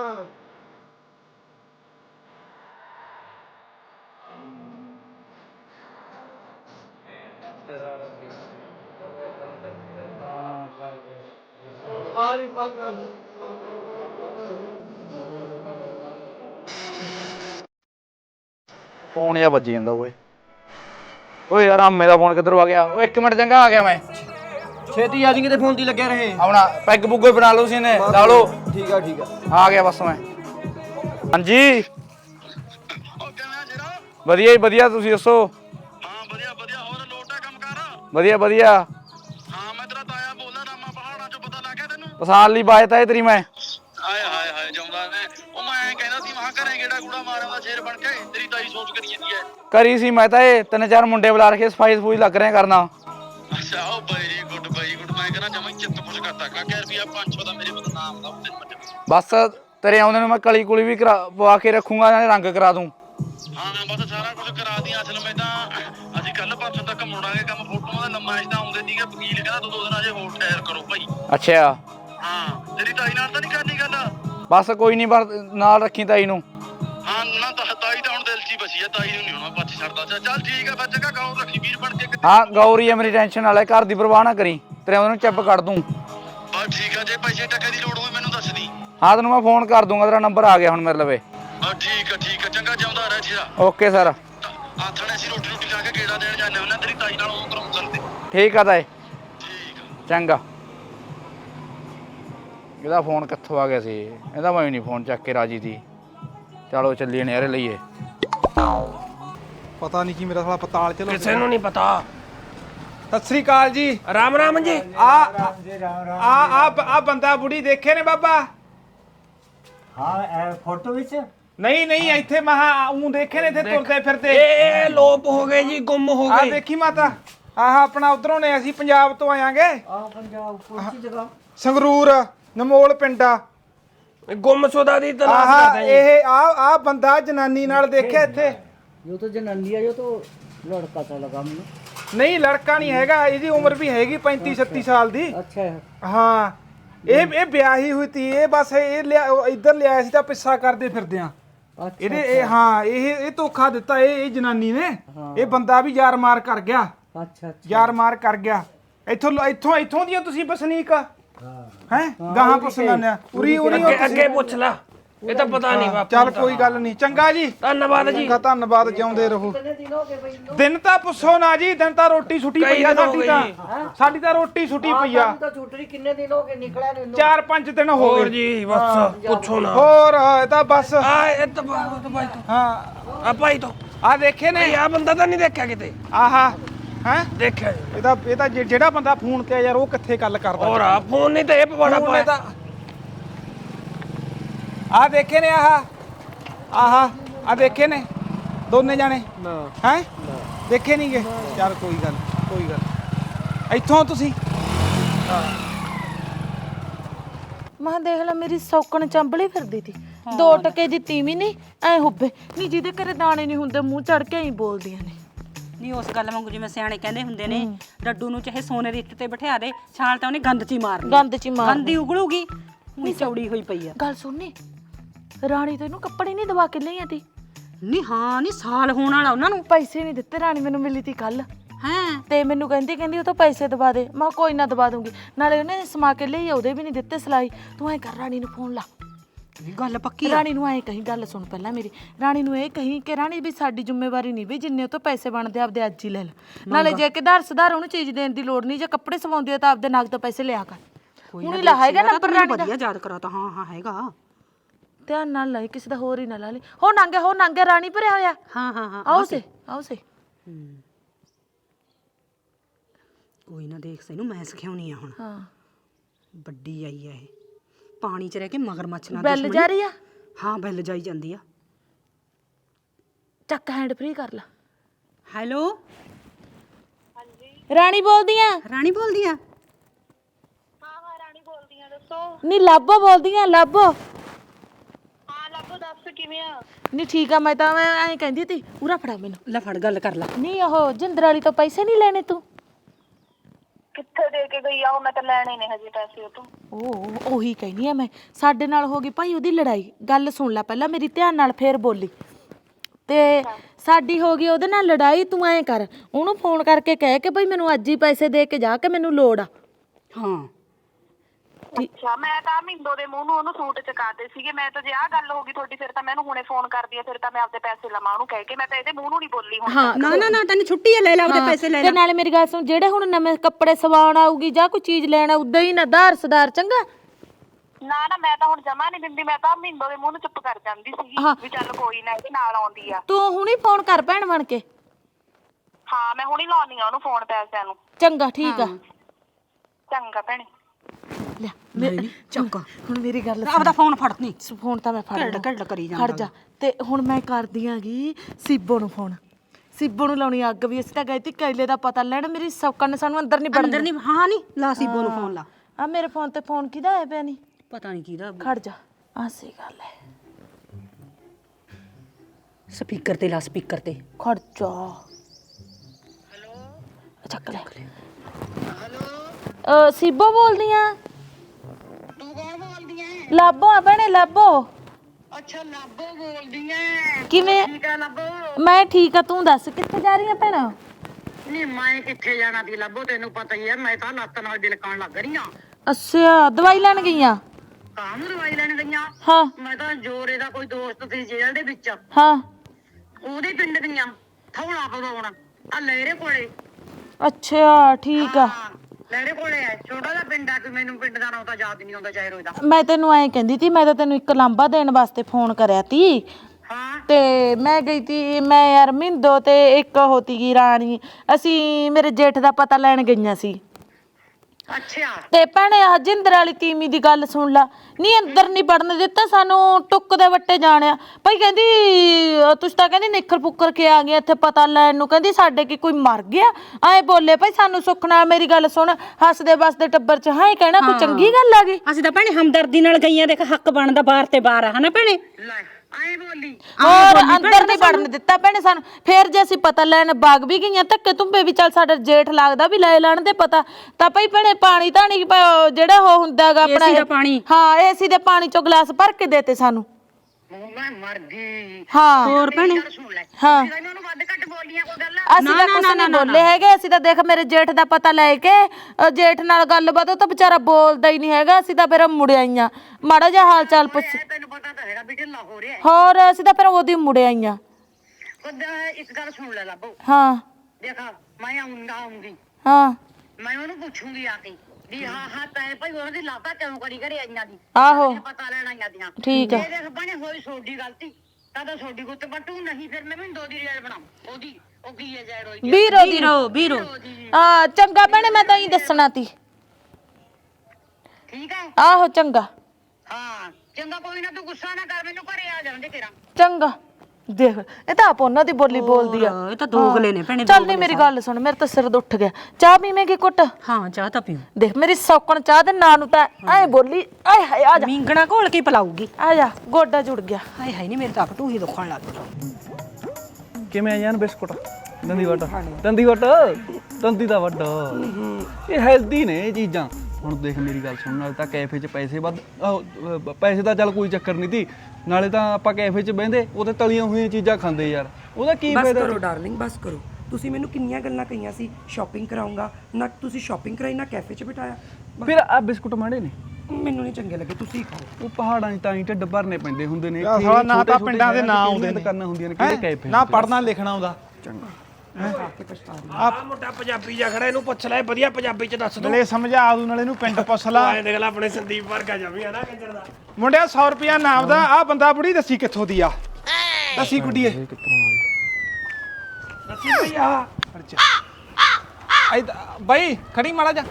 ਫੋਨ ਜਾਂ ਵੱਜੀ ਜਾਂਦਾ ਓਏ। ਓਏ ਯਾਰ ਆਮੇ ਦਾ ਫੋਨ ਕਿੱਧਰੋਂ ਆ ਗਿਆ? ਓਏ ਇੱਕ ਮਿੰਟ ਚੰਗਾ ਆ ਗਿਆ ਮੈਂ। ਛੇਤੀ ਆ ਜੀ ਕਿਤੇ ਫੋਨ ਦੀ ਲੱਗਿਆ ਰਹੇ। ਆਉਣਾ ਪੈਗ ਪੁੱਗੇ ਬਣਾ ਲਓ ਸੀ ਨੇ ਲਾ ਲਓ। ਠੀਕ ਆ ਠੀਕ ਆ। ਆ ਗਿਆ ਬਸ ਮੈਂ। ਹਾਂਜੀ। ਵਧੀਆ ਜੀ ਵਧੀਆ ਤੁਸੀਂ ਦੱਸੋ? ਹਾਂ ਵਧੀਆ ਵਧੀਆ। ਹੋਰ ਲੋਟਾ ਕੰਮ ਕਰ? ਵਧੀਆ ਵਧੀਆ। ਹਾਂ ਮੈਂ ਤੇਰਾ ਤਾਇਆ ਬੋਲਦਾ ਰਾਮਾ ਪਹਾੜਾਂ ਚੋਂ ਪਤਾ ਲੱਗ ਗਿਆ ਤੈਨੂੰ। ਪਛਾਣ ਲਈ ਬਾਤ ਹੈ ਤੇਰੀ ਮੈਂ। ਆਏ ਹਾਏ ਹਾਏ ਜਮਦਾ ਨੇ। ਉਹ ਮੈਂ ਕਹਿੰਦਾ ਸੀ ਮਹਾਂ ਘਰੇ ਗੇੜਾ ਗੂੜਾ ਮਾਰਿਆ ਦਾ ਸ਼ੇਰ ਬਣ ਕੇ ਤੇਰੀ ਤਾਈ ਸੋਚ ਕਰੀ ਜਾਂਦੀ ਐ। ਕਰੀ ਸੀ ਮੈਂ ਤਾਂ ਇਹ ਤਿੰਨ ਚਾਰ ਮੁੰਡੇ ਬੁਲਾ ਕੇ ਸਫ਼ਾਈ ਸਫੂਈ ਲੱਗ ਰਹੇ ਕਰਨਾ। ਅੱਛਾ ਉਹ ਬਸ ਤੇਰੇ ਆਉਂਦੇ ਨੂੰ ਮੈਂ ਕਲੀ ਕੁਲੀ ਵੀ ਕਰਾ ਪਵਾ ਕੇ ਰੱਖੂੰਗਾ ਨਾਲੇ ਰੰਗ ਕਰਾ ਦੂੰ। ਹਾਂ ਬਸ ਸਾਰਾ ਕੁਝ ਕਰਾ ਦੀ ਅਸਲ ਮੈਂ ਤਾਂ ਅਸੀਂ ਕੱਲ ਪਰਸੋਂ ਤੱਕ ਮੋੜਾਂਗੇ ਕੰਮ। ਫੋਟੋਆਂ ਦਾ ਲੰਮਾ ਇਸ ਤਾਂ ਆਉਂਦੇ ਸੀਗੇ ਵਕੀਲ ਕਹਿੰਦਾ ਦੋ ਦੋ ਦਿਨ ਅਜੇ ਹੋਰ ਠਹਿਰ ਕਰੋ ਭਾਈ। ਅੱਛਾ। ਹਾਂ ਤੇਰੀ ਤਾਈ ਨਾਲ ਤਾਂ ਨਹੀਂ ਕਰਨੀ ਗੱਲ? ਬਸ ਕੋਈ ਨਹੀਂ ਬਸ ਨਾਲ ਰੱਖੀ ਤਾਈ ਨੂੰ। ਹਾਂ ਨਾ ਤਾਂ ਤਾਈ ਤਾਂ ਹੁਣ ਦਿਲ 'ਚ ਹੀ ਬਸੀ ਆ। ਤਾਈ ਨੂੰ ਨਹੀਂ ਹੁਣ ਪੱਛ ਛੱਡਦਾ। ਚੱਲ- ਠੀਕ ਆ ਫਿਰ ਚੰਗਾ ਗਾਉਂ ਰੱਖੀ ਵੀਰ ਬਣ ਕੇ ਹਾਂ ਗੌਰੀ ਹੈ ਮੇਰੀ ਟੈਨਸ਼ਨ ਵਾਲੇ ਘਰ ਦੀ ਪਰਵਾਹ ਨਾ ਕਰੀ। ਤੇਰੇ ਆਉਂਦੇ ਨੂੰ ਚੱਪ ਕੱਢ ਦੂੰ। ਬਸ ਠੀਕ ਆ ਜੇ ਪੈਸੇ ਟੱਕੇ ਦੀ ਲੋੜ ਹੋਵੇ ਮੈਨੂੰ ਦੱਸ ਦੀ। ਹਾਂ ਤੈਨੂੰ ਮੈਂ ਫੋਨ ਕਰ ਦੂੰਗਾ ਤੇਰਾ ਨੰਬਰ ਆ ਗਿਆ ਹੁਣ ਮੇਰੇ ਲਵੇ। ਬਸ ਠੀਕ ਆ ਠੀਕ ਆ ਚੰਗਾ ਜਿਉਂਦਾ ਰਹਿ ਜੀਰਾ ਓਕੇ ਸਰ ਆਥਣੇ ਅਸੀਂ ਰੋਟੀ ਰੋਟੀ ਲਾ ਕੇ ਗੇੜਾ ਦੇਣ ਜਾਂਦੇ ਹੁੰਦੇ ਆ, ਤੇਰੀ ਤਾਈ ਨਾਲ ਉਹ ਕਰਾਉਂ ਕਰਦੇ। ਠੀਕ ਆ ਤਾਏ। ਠੀਕ ਆ। ਚੰਗਾ। ਇਹਦਾ ਫੋਨ ਕਿੱਥੋਂ ਆ ਗਿਆ ਸੀ? ਇਹਦਾ ਮੈਂ ਵੀ ਨਹੀਂ ਫੋਨ ਚੱਕ ਕੇ ਰਾਜੀ ਸੀ। ਚਲੋ ਚੱਲੀਏ ਨਹਿਰੇ ਲਈਏ। ਪਤਾ ਨਹੀਂ ਕੀ ਮੇਰਾ ਸਾਲਾ ਪਤਾਲ ਚਲੋ ਕਿਸੇ ਨੂੰ ਨਹੀਂ ਪਤਾ। ਸਤਿ ਸ੍ਰੀ ਅਕਾਲ ਜੀ। ਰਾਮ ਰਾਮ ਜੀ। ਆ ਆ ਆ ਆ ਬੰਦਾ ਬੁੜੀ ਦੇਖੇ ਨੇ ਬਾਬਾ? ਹਾਂ ਫੋਟੋ ਵਿੱਚ? ਨਹੀਂ ਨਹੀਂ ਇੱਥੇ ਮਹਾ ਉਂ ਦੇਖੇ ਨੇ ਇੱਥੇ ਤੁਰਦੇ ਫਿਰਦੇ। ਇਹ ਲੋਪ ਹੋ ਗਏ ਜੀ ਗੁੰਮ ਹੋ ਆ ਗਏ। ਦੇਖੀ ਮਾਤਾ ਆਹ ਆਪਣਾ ਉਧਰੋਂ ਨੇ ਅਸੀਂ ਪੰਜਾਬ ਤੋਂ ਆਇਆਂਗੇ। ਆ ਪੰਜਾਬ ਕੋਚੀ ਜਗ੍ਹਾ? ਸੰਗਰੂਰ ਨਮੋਲ ਪਿੰਡਾ। ਗੁੰਮਸ਼ੁਦਾ ਦੀ ਤਲਾਸ਼ ਆਹ ਕਰਦੇ ਜੀ। ਇਹ ਆ ਆ ਬੰਦਾ ਜਨਾਨੀ ਨਾਲ ਦੇਖਿਆ ਇੱਥੇ। ਜੋ ਤਾਂ ਜਨਾਨੀ ਆ ਜੋ ਤਾਂ ਲੜਕਾ ਤਾਂ ਲਗਾ ਮੈਨੂੰ। ਨਹੀਂ ਲੜਕਾ ਨਹੀਂ ਹੈਗਾ ਇਹਦੀ ਉਮਰ ਵੀ ਹੈਗੀ 35 36 ਸਾਲ ਦੀ। ਅੱਛਾ। ਹੈ ਹਾਂ। ਇਹ ਇਹ ਵਿਆਹੀ ਹੋਈ ਤੀ ਇਹ ਬਸ ਇਹ ਲਿਆ ਉਹ ਇੱਧਰ ਲਿਆਇਆ ਸੀ ਤਾਂ ਪਿੱਛਾ ਕਰਦੇ ਫਿਰਦੇ ਆ ਇਹਦੇ ਇਹ ਹਾਂ ਇਹ ਇਹ ਧੋਖਾ ਦਿੱਤਾ ਇਹ ਇਹ ਜਨਾਨੀ ਨੇ। ਇਹ ਬੰਦਾ ਵੀ ਯਾਰ ਮਾਰ ਕਰ ਗਿਆ। ਅੱਛਾ ਅੱਛਾ। ਯਾਰ ਮਾਰ ਕਰ ਗਿਆ। ਇੱਥੋਂ ਇੱਥੋਂ ਇੱਥੋਂ ਦੀਆਂ ਤੁਸੀਂ ਬਸਨੀਕ ਹੈ। ਗਾਹਾਂ ਪੁੱਛਣਾ ਆ। ਉਰੀ ਉਰੀ ਅੱਗੇ ਅੱਗੇ ਪੁੱਛ ਲੈ। ਇਹ ਤਾਂ ਪਤਾ ਨਹੀਂ ਬਾਪੂ ਚੱਲ ਕੋਈ ਗੱਲ ਨਹੀਂ ਚੰਗਾ ਜੀ। ਧੰਨਵਾਦ ਜੀ। ਚੰਗਾ ਧੰਨਵਾਦ ਜਿਉਂਦੇ ਰਹੋ। ਦਿਨ ਤਾਂ ਪੁੱਛੋ ਨਾ ਜੀ ਦਿਨ ਤਾਂ ਰੋਟੀ ਛੁੱਟੀ ਪਈ ਆ ਸਾਡੀ ਤਾਂ। ਸਾਡੀ ਤਾਂ ਰੋਟੀ ਛੁੱਟੀ ਪਈ ਆ। ਤਾਂ ਛੁੱਟੀ ਕਿੰਨੇ ਦਿਨ ਹੋ ਗਏ ਨਿਕਲਿਆ ਨਹੀਂ ਚਾਰ ਪੰਜ ਦਿਨ ਹੋ ਹੋਰ ਗਏ ਜੀ ਬਸ ਪੁੱਛੋ ਨਾ। ਹੋਰ ਇਹ ਤਾਂ ਬਸ। ਆ ਇਹ ਤਾਂ ਬਾਈ ਤੋਂ ਬਾਈ ਤੋਂ। ਹਾਂ। ਆ ਭਾਈ ਤੋਂ। ਆ ਦੇਖੇ ਨੇ। ਆ ਬੰਦਾ ਤਾਂ ਨਹੀਂ ਦੇਖਿਆ ਕਿਤੇ। ਆਹਾ ਹੈ? ਦੇਖਿਆ ਜੀ ਇਹਦਾ ਇਹ ਤਾਂ ਜਿਹੜਾ ਬੰਦਾ ਫੋਨ ਤੇ ਆ ਯਾਰ ਉਹ ਕਿੱਥੇ ਗੱਲ ਕਰਦਾ ਹੋਰ ਆ ਫੋਨ ਨਹੀਂ ਤੇ ਇਹ ਪਵਾੜਾ ਫੋਨ ਨੇ ਪਾਇਆ ਤਾਂ ਆ ਦੇਖੇ ਨੇ ਆਹ। ਆਹਾ ਆ ਦੇਖੇ ਨੇ ਦੋਨੇ ਜਾਣੇ? ਹੈ? ਦੇਖੇ ਨਹੀਂਗੇ ਚੱਲ ਕੋਈ ਗੱਲ ਕੋਈ ਗੱਲ ਇੱਥੋਂ ਤੁਸੀਂ? ਮੈਂ ਦੇਖ ਲੈ ਮੇਰੀ ਸੌਕਣ ਚੰਬਲੀ ਫਿਰਦੀ ਤੀ। ਦੋ ਟਕੇ ਦੀ ਤੀਵੀਂ ਨਹੀਂ ਐ ਹੁੱਬੇ। ਨਹੀਂ ਜਿਹਦੇ ਘਰੇ ਦਾਣੇ ਨਹੀਂ ਹੁੰਦੇ ਮੂੰਹ ਚੜ ਕੇ ਹੀ ਬੋਲਦੀਆਂ ਨੇ। ਨਹੀਂ ਉਸ ਗੱਲ ਵਾਂਗੂ ਜਿਵੇਂ ਸਿਆਣੇ ਕਹਿੰਦੇ ਹੁੰਦੇ ਨੇ ਡੱਡੂ ਨੂੰ ਚਾਹੇ ਸੋਨੇ ਦੀ ਇੱਟ ਤੇ ਬਿਠਾ ਦੇ ਛਾਲ ਤਾਂ ਉਹਨੇ ਗੰਦ 'ਚ ਹੀ ਮਾਰਨੀ। ਗੰਦ 'ਚ ਹੀ ਮਾਰਨੀ। ਗੰਦੀ ਉਗਲੂਗੀ। ਨਹੀਂ ਚੌੜੀ ਹੋਈ ਪਈ ਆ। ਗੱਲ ਸੁਣਨੀ ਰਾਣੀ ਤੈਨੂੰ ਕੱਪੜੇ ਨਹੀਂ ਦਵਾ ਕੇ ਲਈਆਂ ਤੀ ਨਹੀਂ ਹਾਂ ਨਹੀਂ ਸਾਲ ਹੋਣ ਵਾਲਾ ਉਹਨਾਂ ਨੂੰ। ਪੈਸੇ ਨਹੀਂ ਦਿੱਤੇ ਰਾਣੀ ਮੈਨੂੰ ਮਿਲੀ ਤੀ ਕੱਲ ਹੈਂ? ਤੇ ਮੈਨੂੰ ਕਹਿੰਦੀ ਕਹਿੰਦੀ ਉਹ ਤਾਂ ਪੈਸੇ ਦਵਾ ਦੇ। ਮੈਂ ਕਿਹਾ ਕੋਈ ਨਾ ਦਵਾ ਦੂੰਗੀ। ਨਾਲੇ ਉਹਨੇ ਸਮਾ ਕੇ ਲਈ ਉਹਦੇ ਵੀ ਨਹੀਂ ਦਿੱਤੇ ਸਲਾਈ। ਤੂੰ ਐ ਕਰ ਰਾਣੀ ਨੂੰ ਫੋਨ ਲਾ। ਇਹ ਗੱਲ ਪੱਕੀ ਆ? ਰਾਣੀ ਨੂੰ ਐ ਕਹੀਂ ਗੱਲ ਸੁਣ ਪਹਿਲਾਂ ਮੇਰੀ। ਰਾਣੀ ਨੂੰ ਇਹ ਕਹੀਂ ਕਿ ਰਾਣੀ ਵੀ ਸਾਡੀ ਜ਼ਿੰਮੇਵਾਰੀ ਨਹੀਂ ਵੀ ਜਿੰਨੇ ਉਹ ਤੋਂ ਪੈਸੇ ਬਣਦੇ ਆ, ਆਪਦੇ ਅੱਜ ਹੀ ਲੈ ਲੈ। ਨਾਲੇ ਜੇ ਕਿਧਾਰ ਸੁਧਾਰ ਉਹਨੂੰ ਚੀਜ਼ ਦੇਣ ਦੀ ਲੋੜ ਨਹੀਂ ਜੇ ਕੱਪੜੇ ਸਵਾਉਂਦੀ ਆ ਤਾਂ ਆਪਦੇ ਨਗਦ ਪੈਸੇ ਲਿਆ ਕਰ। ਹੁਣ ਹੀ ਲਾਹੇਗਾ ਤਾਂ ਨੰਬਰ ਮੈਨੂੰ ਰਾਣੀ ਦਾ। ਵਧੀਆ ਯਾਦ ਕਰਾਤਾ। ਹਾਂ ਹਾਂ ਹੈਗਾ। ਧਿਆਨ ਨਾਲ ਲਾਈ ਕਿਸੇ ਦਾ ਹੋਰ ਹੀ ਨਾ ਲਾ ਲਈ ਹੋ ਨੰਗੇ ਹੋ ਨੰਗੇ ਰਾਣੀ ਭਰਿਆ ਹੋਇਆ। ਹਾਂ ਹਾਂ ਹਾਂ ਆਓ ਸੇ ਆਓ ਸੇ ਕੋਈ ਨਾ ਦੇਖ ਸੈਨੂੰ ਮੈਂ ਸਿਖਾਉਣੀ ਆ ਹੁਣ। ਹਾਂ। ਵੱਡੀ ਆਈ ਆ ਇਹ। ਪਾਣੀ 'ਚ ਰਹਿ ਕੇ ਮਗਰਮੱਛ ਨਾਲ ਬੈਲ ਜਾ ਰਹੀ ਆ? ਹਾਂ ਬੈਲ ਜਾਈ ਜਾਂਦੀ ਆ। ਚੱਕ ਹੈਂਡ ਫ੍ਰੀ ਕਰ ਲਾ। ਹੈਲੋ? ਰਾਣੀ ਬੋਲਦੀ ਆ? ਰਾਣੀ ਬੋਲਦੀ ਆ? ਨਹੀਂ ਲਾਬੋ ਬੋਲਦੀ ਆ ਲਾਬੋ। ਹਾਂ ਕਿਵੇਂ ਆ? ਨਹੀਂ ਠੀਕ ਆ ਮੈਂ ਤਾਂ ਮੈਂ ਐਂ ਕਹਿੰਦੀ ਤੀ ਪੂਰਾ ਫੜਾ ਮੈਨੂੰ। ਲੈ ਫੜ ਗੱਲ ਕਰ ਲੈ। ਨਹੀਂ ਉਹ ਜਿੰਦਰ ਵਾਲੀ ਤੋਂ ਪੈਸੇ ਨਹੀਂ ਲੈਣੇ ਤੂੰ? ਕਿੱਥੇ ਦੇ ਕੇ ਗਈ ਆ? ਉਹ ਮੈਂ ਤਾਂ ਲੈਣੇ ਨੇ ਹਜੇ ਪੈਸੇ ਉਹ ਤੋਂ। ਉਹ ਉਹੀ ਕਹਿੰਦੀ ਆ ਮੈਂ। ਸਾਡੇ ਨਾਲ ਹੋ ਗਈ ਭਾਈ ਉਹਦੀ ਲੜਾਈ। ਗੱਲ ਸੁਣ ਲੈ ਪਹਿਲਾਂ ਮੇਰੀ ਧਿਆਨ ਨਾਲ ਫੇਰ ਬੋਲੀ। ਤੇ ਸਾਡੀ ਹੋ ਗਈ ਉਹਦੇ ਨਾਲ ਲੜਾਈ ਤੂੰ ਐਂ ਕਰ। ਉਹਨੂੰ ਫੋਨ ਕਰਕੇ ਕਹਿ ਕੇ ਭਾਈ ਮੈਨੂੰ ਅੱਜ ਹੀ ਪੈਸੇ ਦੇ ਕੇ ਜਾ ਕੇ ਮੈਨੂੰ ਲੋੜ ਆ। ਹਾਂ। ਅੱਛਾ ਮੈਂ ਤਾਂ ਮਿੰਦੋ ਦੇ ਮੂੰਹ ਨੂੰ ਉਹਨੂੰ ਸੂਟ ਚਕਾਤੇ ਸੀਗੇ। ਮੈਂ ਤਾਂ ਜੇ ਆਹ ਗੱਲ ਹੋ ਗਈ ਤੁਹਾਡੀ ਫਿਰ ਤਾਂ ਮੈਂ ਉਹਨੂੰ ਹੁਣੇ ਫੋਨ ਕਰਦੀ ਆ ਫਿਰ ਤਾਂ ਮੈਂ ਆਪਦੇ ਪੈਸੇ ਲਵਾਂ ਉਹਨੂੰ ਕਹਿ ਕੇ। ਮੈਂ ਤਾਂ ਇਹਦੇ ਮੂੰਹ ਨੂੰ ਨਹੀਂ ਬੋਲੀ ਹੁਣ ਹਾਂ ਨਾ ਨਾ ਨਾ ਤੈਨੂੰ ਛੁੱਟੀ ਆ ਲੈ ਲੈ ਉਹਦੇ ਹਾਂ, ਪੈਸੇ ਲੈ ਤੇ ਲੈ। ਨਾਲੇ ਮੇਰੀ ਗੱਲ ਸੁਣ ਜਿਹੜੇ ਹੁਣ ਨਵੇਂ ਕੱਪੜੇ ਸਵਾਉਣ ਆਊਗੀ ਜਾਂ ਕੋਈ ਚੀਜ਼ ਲੈਣ ਉਦਾਂ ਹੀ ਨਾ ਧਾਰ ਸਦਾਰ ਚੰਗਾ? ਨਾ ਨਾ ਮੈਂ ਤਾਂ ਹੁਣ ਜਮਾ ਨਹੀਂ ਦਿੰਦੀ ਮੈਂ ਤਾਂ ਮਿੰਦੋ ਦੇ ਮੂੰਹ ਨੂੰ ਚੁੱਪ ਕਰ ਜਾਂਦੀ ਸੀਗੀ ਹਾਂ। ਵੀ ਚੱਲ ਕੋਈ ਨਾ ਇਹਦੇ ਨਾਲ ਆਉਂਦੀ ਆ। ਤੂੰ ਹੁਣੀ ਫੋਨ ਕਰ ਭੈਣ ਬਣ ਕੇ। ਹਾਂ ਮੈਂ ਹੁਣੀ ਲਾਉਣੀ ਆ ਉਹਨੂੰ ਫੋਨ ਪੈਸਿਆਂ ਨੂੰ। ਚੰਗਾ ਠੀਕ ਆ। ਚੰਗਾ ਭੈਣੇ। ਲੈ ਨਹੀਂ ਚੱਕ ਹੁਣ ਮੇਰੀ ਗੱਲ ਆਪਦਾ ਫੋਨ ਫੜ ਨਹੀਂ। ਫੋਨ ਤਾਂ ਮੈਂ ਫੜ ਘੜ ਲਾਂ। ਘੜ ਕਰੀ ਜਾਂਦਾ ਖੜ ਜਾ। ਤੇ ਹੁਣ ਮੈਂ ਕਰਦੀ ਆਂਗੀ ਸੀਬੋ ਨੂੰ ਫੋਨ ਸੀਬੋ ਨੂੰ ਲਾਉਣੀ ਅੱਗ ਵੀ। ਅਸੀਂ ਤਾਂ ਗਏ ਤੀ ਕੈਲੇ ਦਾ ਪਤਾ ਲੈਣ। ਮੇਰੀ ਸੌਕਣ ਨੇ ਸਾਨੂੰ ਅੰਦਰ ਨਹੀਂ ਅੰਦਰ ਵੜਨ ਨਹੀਂ ਹਾਂ ਨਹੀਂ ਲਾ ਸੀਬੋ ਨੂੰ ਫੋਨ ਲਾ। ਆ ਮੇਰੇ ਫੋਨ ਤੇ ਫੋਨ ਕਿਹਦਾ ਆਇਆ ਪਿਆ ਨਹੀਂ ਪਤਾ ਨਹੀਂ ਕਿਹਦਾ ਖੜ ਜਾ। ਆ ਸਹੀ ਗੱਲ ਹੈ। ਸਪੀਕਰ ਤੇ ਲਾ ਸਪੀਕਰ ਤੇ। ਖੜ ਜਾ। ਹੈਲੋ? ਚੱਕ ਲੈ। ਹੈਲੋ? ਸੀਬੋ ਬੋਲਦੀ ਆ। ਲਾਬੋ ਆ ਭੈਣੇ ਲਾਬੋ। ਅੱਛਾ ਲਾਬੋ ਬੋਲਦੀ ਐ। ਕਿਵੇਂ? ਠੀਕ ਆ ਲਾਬੋ? ਮੈਂ ਠੀਕ ਆ ਤੂੰ ਦੱਸ ਕਿੱਥੇ ਜਾ ਰਹੀ ਆ ਭੈਣਾ? ਨਹੀਂ ਮੈਂ ਕਿੱਥੇ ਜਾਣਾ ਦੀ ਲੱਭੋ ਤੈਨੂੰ ਪਤਾ ਹੀ ਐ ਮੈਂ ਤਾਂ ਲੱਤ ਨਾਲ ਬਿਲਕਣ ਲੱਗ ਰਹੀ ਆ। ਅੱਛਾ ਦਵਾਈ ਲੈਣ ਗਈਆਂ? ਕਾਹ ਨੂੰ ਦਵਾਈ ਲੈਣ ਗਈਆਂ? ਹਾਂ। ਮੈਂ ਤਾਂ ਜੋਰੇ ਦਾ ਕੋਈ ਦੋਸਤ ਸੀ ਜੇਲ੍ਹ ਦੇ ਵਿੱਚ। ਹਾਂ। ਉਹਦੇ ਪਿੰਡ ਗਈਆਂ ਥੌਣਾ ਪਵਾਉਣ ਆ ਲਹਿਰੇ ਕੋਲੇ। ਅੱਛਾ ਠੀਕ ਆ। ਹਾਂ। ਲਹਿਰੇ ਕੋਲੇ ਐ ਛੋਟਾ ਜਿਹਾ ਪਿੰਡ ਆ ਕੋਈ ਮੈਨੂੰ ਪਿੰਡ ਦਾ ਨਾਂ ਤਾਂ ਯਾਦ ਨਹੀਂ ਆਉਂਦਾ ਚਾਹੇ ਰੋਦਾ ਮੈਂ ਤੈਨੂੰ ਐਂ ਕਹਿੰਦੀ ਤੀ ਮੈਂ ਤਾਂ ਤੈਨੂੰ ਇੱਕ ਲਾਂਬਾ ਦੇਣ ਵਾਸਤੇ ਫੋਨ ਕਰਿਆ ਤੀ। ਹਾਂ। ਤੇ ਮੈਂ ਗਈ ਤੀ ਮੈਂ ਯਾਰ ਮਿੰਦੋ ਤੇ ਇੱਕ ਹੋਤੀ ਗੀ ਰਾਣੀ ਅਸੀਂ ਮੇਰੇ ਜੇਠ ਦਾ ਪਤਾ ਲੈਣ ਗਈਆਂ ਸੀ। ਅੱਛਾ। ਤੇ ਭੈਣੇ ਆ ਜਿੰਦਰ ਵਾਲੀ ਤੀਮੀ ਦੀ ਗੱਲ ਸੁਣ ਲਾ। ਨਹੀਂ ਅੰਦਰ ਨਹੀਂ ਵੜਨ ਦਿੱਤਾ ਸਾਨੂੰ ਟੁੱਕ ਦੇ ਵੱਟੇ ਜਾਣਿਆ ਭਾਈ ਕਹਿੰਦੀ ਅਹ ਤੁਸੀਂ ਤਾਂ ਕਹਿੰਦੀ ਨਿੱਖਰ ਪੁੱਕਰ ਕੇ ਆ ਗਏ ਇੱਥੇ ਪਤਾ ਲੈਣ ਨੂੰ। ਕਹਿੰਦੀ ਸਾਡੇ ਕੀ ਕੋਈ ਮਰ ਗਿਆ? ਐ ਬੋਲੇ ਭਾਈ ਸਾਨੂੰ ਸੁਖਣਾ ਮੇਰੀ ਗੱਲ ਸੁਣ ਹੱਸਦੇ ਬਸਦੇ ਟੱਬਰ ਚ ਹਾਂ ਕਹਿਣਾ ਕੋਈ ਚੰਗੀ ਗੱਲ ਆ ਗਈ? ਅਸੀਂ ਤਾਂ ਭੈਣੇ ਹਮਦਰਦੀ ਨਾਲ ਗਈਆਂ ਦੇਖ ਹੱਕ ਬਣਦਾ ਬਾਹਰ ਤੇ ਬਾਹਰ ਆ ਹਨਾ ਭੈਣੇ? ਲੈ। ਐ ਬੋਲੀ। ਹੋਰ ਅੰਦਰ ਨਹੀਂ ਵੜਨ ਦਿੱਤਾ ਭੈਣੇ ਸਾਨੂੰ। ਫੇਰ ਜੇ ਅਸੀਂ ਪਤਾ ਲੈਣ ਬਾਗ ਵੀ ਗਈਆਂ ਧੱਕੇ ਤੁੰਬੇ ਵੀ ਚੱਲ ਸਾਡਾ ਜੇਠ ਲੱਗਦਾ ਵੀ ਲੈ ਲੈਣ ਦੇ ਪਤਾ। ਤਾਂ ਭਈ ਭੈਣੇ ਪਾਣੀ ਧਾਣੀ ਪ- ਜਿਹੜਾ ਉਹ ਹੁੰਦਾਗਾ ਆਪਣਾ AC ਦਾ ਪਾਣੀ। ਹਾਂ ਏਸੀ ਦੇ ਪਾਣੀ ਚੋਂ ਗਲਾਸ ਭਰ ਕੇ ਦੇਤੇ ਸਾਨੂੰ। ਮੈਂ ਮਰ ਗਈ ਹਾਂ ਹੋਰ ਭੈਣੇ? ਸੁਣ ਲੈ। ਹਾਂ। ਤੁਸੀਂ ਮੈਨੂੰ ਵੱਧ ਘੱਟ ਬੋਲੀਆਂ ਕੋਈ ਗੱਲ ਅਸੀਂ ਤਾਂ ਕੁਛ ਨਹੀਂ ਬੋਲੇ ਹੈਗੇ ਅਸੀਂ ਤਾਂ ਦੇਖ ਮੇਰੇ ਜੇਠ ਦਾ ਪਤਾ ਲੈ ਕੇ ਅ, ਜੇਠ ਨਾਲ ਗੱਲਬਾਤ ਉਹ ਤਾਂ ਵਿਚਾਰਾ ਬੋਲਦਾ ਹੀ ਨਹੀਂ ਹੈਗਾ ਅਸੀਂ ਤਾਂ ਫਿਰ ਮੁੜ ਆਈਆਂ ਮਾੜਾ ਜਿਹਾ ਹਾਲ ਚਾਲ ਪੁੱਛ। ਐ ਤੈਨੂੰ ਪਤਾ ਤਾਂ ਹੈਗਾ ਵੀ ਢਿੱਲਾ ਹੋ ਰਿਹਾ ਹੋਰ ਅਸੀਂ ਤਾਂ ਫਿਰ ਉਹਦੀ ਮੁੜ ਆਈਆਂ ਖੁਦ ਇੱਕ ਗੱਲ ਸੁਣ ਲੈ ਲੱਭੋ। ਹਾਂ। ਦੇਖ ਮੈਂ ਆਉਂਗਾ ਆਉਂਗੀ। ਹਾਂ। ਮੈਂ ਉਹਨੂੰ ਪੁੱਛੂੰਗੀ ਆ ਕੇ। ਵੀ ਹਾਂ ਹਾਂ ਤੈਂ ਭਾਈ ਉਹਨਾਂ ਦੀ ਲਾਤਾ ਕਿਉਂ ਕਰੀ ਘਰੇ ਆਈਆਂ ਦੀ? ਆਹੋ। ਇਹ ਪਤਾ ਲੈਣ ਆਈਆਂ ਦੀਆਂ। ਠੀਕ ਆ। ਇਹ ਦੇਖ ਬਣੇ ਹੋਈ ਸੋਡੀ ਗਲਤੀ। ਤਾਂ ਤਾਂ ਸੋਡੀ ਗੁੱਤ ਬੱਟੂ ਨਹੀਂ ਫਿਰ ਮੈਂ ਵੀ ਦੋ ਦੀ ਰੇਲ ਬਣਾਉ। ਉਹਦੀ ਉਹ ਕੀ ਹੈ ਜੈ ਰੋਈ ਵੀਰੋ ਦੀ ਵੀਰੋ। ਵੀਰੋ ਹਾਂ ਚੰਗਾ ਭੈਣੇ ਮੈਂ ਤਾਂ ਹੀ ਦੱਸਣਾ ਤੀ। ਠੀਕ ਹੈ ਆਹੋ ਚੰਗਾ। ਹਾਂ ਚੰਗਾ ਕੋਈ ਨਾ ਤੂੰ ਗੁੱਸਾ ਨਾ ਕਰ ਮੈਨੂੰ ਘਰੇ ਆ ਜਾਂਦੇ ਤੇਰਾ। ਚੰਗਾ। ਦੇਖ ਇਹ ਤਾਂ ਆਪ ਉਹਨਾਂ ਦੀ ਬੋਲੀ ਬੋਲਦੀ ਆ। ਇਹ ਤਾਂ ਦੋਗਲੇ ਨੇ ਭੈਣੇ ਚੱਲ ਨਹੀਂ ਮੇਰੀ ਗੱਲ ਸੁਣ ਮੇਰੇ ਤਾਂ ਸਿਰ ਦੁੱਠ ਗਿਆ। ਚਾਹ ਪੀਵੇਂਗੀ ਕੁੱਟ ਹਾਂ ਚਾਹ ਤਾਂ ਪੀਉ ਦੇਖ ਮੇਰੀ ਸੌਕਣ ਚਾਹ ਦੇ ਨਾਂ ਨੂੰ ਤਾਂ ਐ ਬੋਲੀ ਆਏ ਹਾਏ ਆ ਜਾ। ਮੀਂਗਣਾ ਘੋਲ ਕੇ ਪਿਲਾਊਗੀ। ਆ ਜਾ ਗੋਡਾ ਜੁੜ ਗਿਆ। ਹਾਏ ਹਾਏ ਨਹੀਂ ਮੇਰੇ ਤਾਂ ਢੂਹੀ ਦੁਖਣ ਲੱਗ ਗਈ। ਕਿਵੇਂ ਆ ਜਾਨ ਬਿਸਕੁਟ? ਦੰਦੀ ਵੱਟ। ਦੰਦੀ ਵੱਟ? ਦੰਦੀ ਦਾ ਵੱਡ। ਇਹ ਹੈਲਦੀ ਨੇ ਇਹ ਚੀਜ਼ਾਂ। ਹੁਣ ਦੇਖ ਮੇਰੀ ਗੱਲ ਸੁਣ ਨਾਲੇ ਤਾਂ ਕੈਫੇ 'ਚ ਪੈਸੇ ਵੱਧ ਆਹੋ, ਅਹ, ਪੈਸੇ ਦਾ ਚੱਲ ਕੋਈ ਚੱਕਰ ਨਹੀਂ ਤੀ ਨਾਲੇ ਤਾਂ ਆਪਾਂ ਕੈਫੇ 'ਚ ਬਹਿੰਦੇ ਉਹਦੇ ਤਲੀਆਂ ਹੋਈਆਂ ਚੀਜ਼ਾਂ ਖਾਂਦੇ ਯਾਰ। ਉਹਦਾ ਕੀ ਬਸ ਫਾਇਦਾ? ਕਰੋ ਡਾਰਲਿੰਗ ਬਸ ਕਰੋ। ਤੁਸੀਂ ਮੈਨੂੰ ਕਿੰਨੀਆਂ ਗੱਲਾਂ ਕਹੀਆਂ ਸੀ ਸ਼ਾਪਿੰਗ ਕਰਾਉਂਗਾ ਨਾ ਤੁਸੀਂ ਸ਼ਾਪਿੰਗ ਕਰਾਈ ਨਾ ਕੈਫੇ 'ਚ ਬਿਠਾਇਆ। ਫਿਰ ਆ ਬਿਸਕੁਟ ਮਾੜੇ ਨੇ। ਮੈਨੂੰ ਨਹੀਂ ਚੰਗੇ ਲੱਗੇ ਤੁਸੀਂ ਖਾਓ। ਉਹ ਪਹਾੜਾਂ 'ਚ ਤਾਂ ਹੀ ਢਿੱਡ ਭਰਨੇ ਪੈਂਦੇ ਹੁੰਦੇ ਨੇ ਯਾਰ ਇੱਥੇ ਸਾਲਾ ਨਾ ਤਾਂ ਪਿੰਡਾਂ ਦੇ ਸ਼ਹਿਰਾਂ 'ਚ ਨਾਂ ਆਉਂਦੇ ਨੇ। ਦੁਕਾਨਾਂ ਹੁੰਦੀਆਂ ਨੇ ਕਿਹੜੇ ਕੈਫੇ ਨਾ ਪੜਨਾ ਲਿਖਣਾ ਆਉਂਦਾ। ਚੰਗਾ। ਆ ਮੁੰਡਾ ਪੰਜਾਬੀ ਜਾ ਖੜਾ ਇਹਨੂੰ ਪੁੱਛ ਲੈ ਵਧੀਆ ਪੰਜਾਬੀ ਚ ਦੱਸ ਦੋ ਨਾਲੇ ਸਮਝਾ ਦੂ ਨਾਲੇ ਇਹਨੂੰ ਪਿੰਡ ਪੁੱਛ ਲਾ। ਆਏ ਦੇਖ ਲੈ ਆਪਣੇ ਸੰਦੀਪ ਵਰਗਾ ਜਮੀ ਆ ਨਾ ਕੰਜਰ ਦਾ। ਮੁੰਡਿਆ 100 ਰੁਪਿਆ ਨਾਮ ਦਾ ਆ ਬੰਦਾ ਬੁੜੀ ਦੱਸੀ ਕਿੱਥੋਂ ਦੀ ਆ? ਦੱਸੀ ਗੁੱਡੀਏ ਦੱਸੀ ਭਈ ਆ ਐਦਾਂ- ਬਾਈ ਖੜੀ ਮਾੜਾ ਜਾ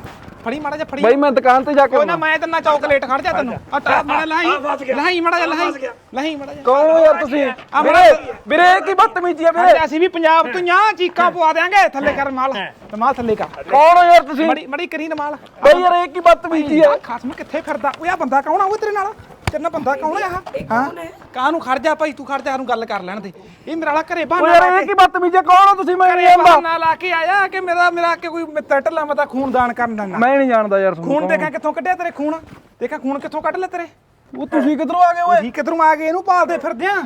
ਫੜੀ ਮਾੜਾ ਜਾ ਫੜੀ। ਬਾਈ ਮੈਂ ਦੁਕਾਨ ਤੇ ਜਾ ਕੇ ਕੋਈ ਨਾ ਮੈਂ ਤੈਨੂੰ ਚਾਕਲੇਟ ਖੜ ਜਾ ਤੈਨੂੰ। ਆ ਟਾ ਮਾੜਾ ਗਿਆ। ਲਾਈ ਮਾੜਾ ਜਾ ਗਿਆ। ਲਾਈ ਮਾੜਾ ਜਾ ਕੌਣ ਹੋ ਯਾਰ ਤੁਸੀਂ? ਆ ਵੀਰੇ ਮਾੜਾ ਵੀਰੇ ਇਹ ਕੀ ਬਦਤਮੀਜੀ ਆ ਵੀਰੇ? ਅਸੀਂ ਵੀ ਪੰਜਾਬ ਤੋਂ ਆ ਚੀਕਾਂ ਪਵਾ ਦੇਾਂਗੇ ਥੱਲੇ ਕਰ ਮਾਲ। ਮਾਲ ਥੱਲੇ ਕਰ। ਕੌਣ ਹੋ ਯਾਰ ਤੁਸੀਂ? ਮੜੀ ਮੜੀ ਕਰੀ ਨਾ ਮਾਲ। ਬਾਈ ਯਾਰ ਇਹ ਕੀ ਬਦਤਮੀਜੀ ਆ? ਆ ਖਾਸਮ ਕਿੱਥੇ ਫਿਰਦਾ? ਓਏ ਆ ਬੰਦਾ ਕੌਣ ਆ? ਉਹ ਤੇਰੇ ਨਾਲ। ਤੇਰੇ ਨਾਲ ਬੰਦਾ ਕੌਣ ਆ ਆਹ? ਹਾਂ? ਕਾਹਨੂੰ ਖੜ ਜਾ ਭਾਈ? ਤੂੰ ਖੜ ਜਾ ਇਹਨੂੰ ਗੱਲ ਕਰ ਲੈਣ ਦੇ। ਇਹ ਮੇਰਾ ਵਾਲਾ ਘਰੇ ਓ ਬਹਾਨਾ ਯਾਰ ਲਾ ਇਹ ਕੇ ਕੀ ਬਦਤਮੀਜੀ? ਕੌਣ ਹੋ ਤੁਸੀਂ ਮੈਂ ਨਹੀਂ ਘਰੇ ਜਾਣਦਾ ਬਹਾਨਾ ਲਾ ਕੇ ਆਇਆ ਕਿ ਮੇਰਾ ਮੇਰਾ ਕਿ ਕੋਈ ਮਿੱਤਰ ਢੱਲਾ ਮੈਂ ਤਾਂ ਖੂਨ ਦਾਨ ਕਰਨ ਦਾ ਮੈਂ ਨਹੀਂ ਜਾਣਦਾ ਯਾਰ ਤੁਹਾਨੂੰ ਖੂਨ ਦੇਖਾਂ ਕਿੱਥੋਂ ਕੱਢਿਆ ਤੇਰੇ ਖੂਨ? ਦੇਖਾਂ ਖੂਨ ਕਿੱਥੋਂ ਕੱਢ ਲੈ ਤੇਰੇ? ਉਹ ਤੁਸੀਂ ਕਿੱਧਰੋਂ ਆ ਗਏ ਓਏ? ਤੁਸੀਂ ਕਿੱਧਰੋਂ ਆ ਗਏ? ਇਹਨੂੰ ਭਾਲਦੇ ਫਿਰਦੇ ਆ।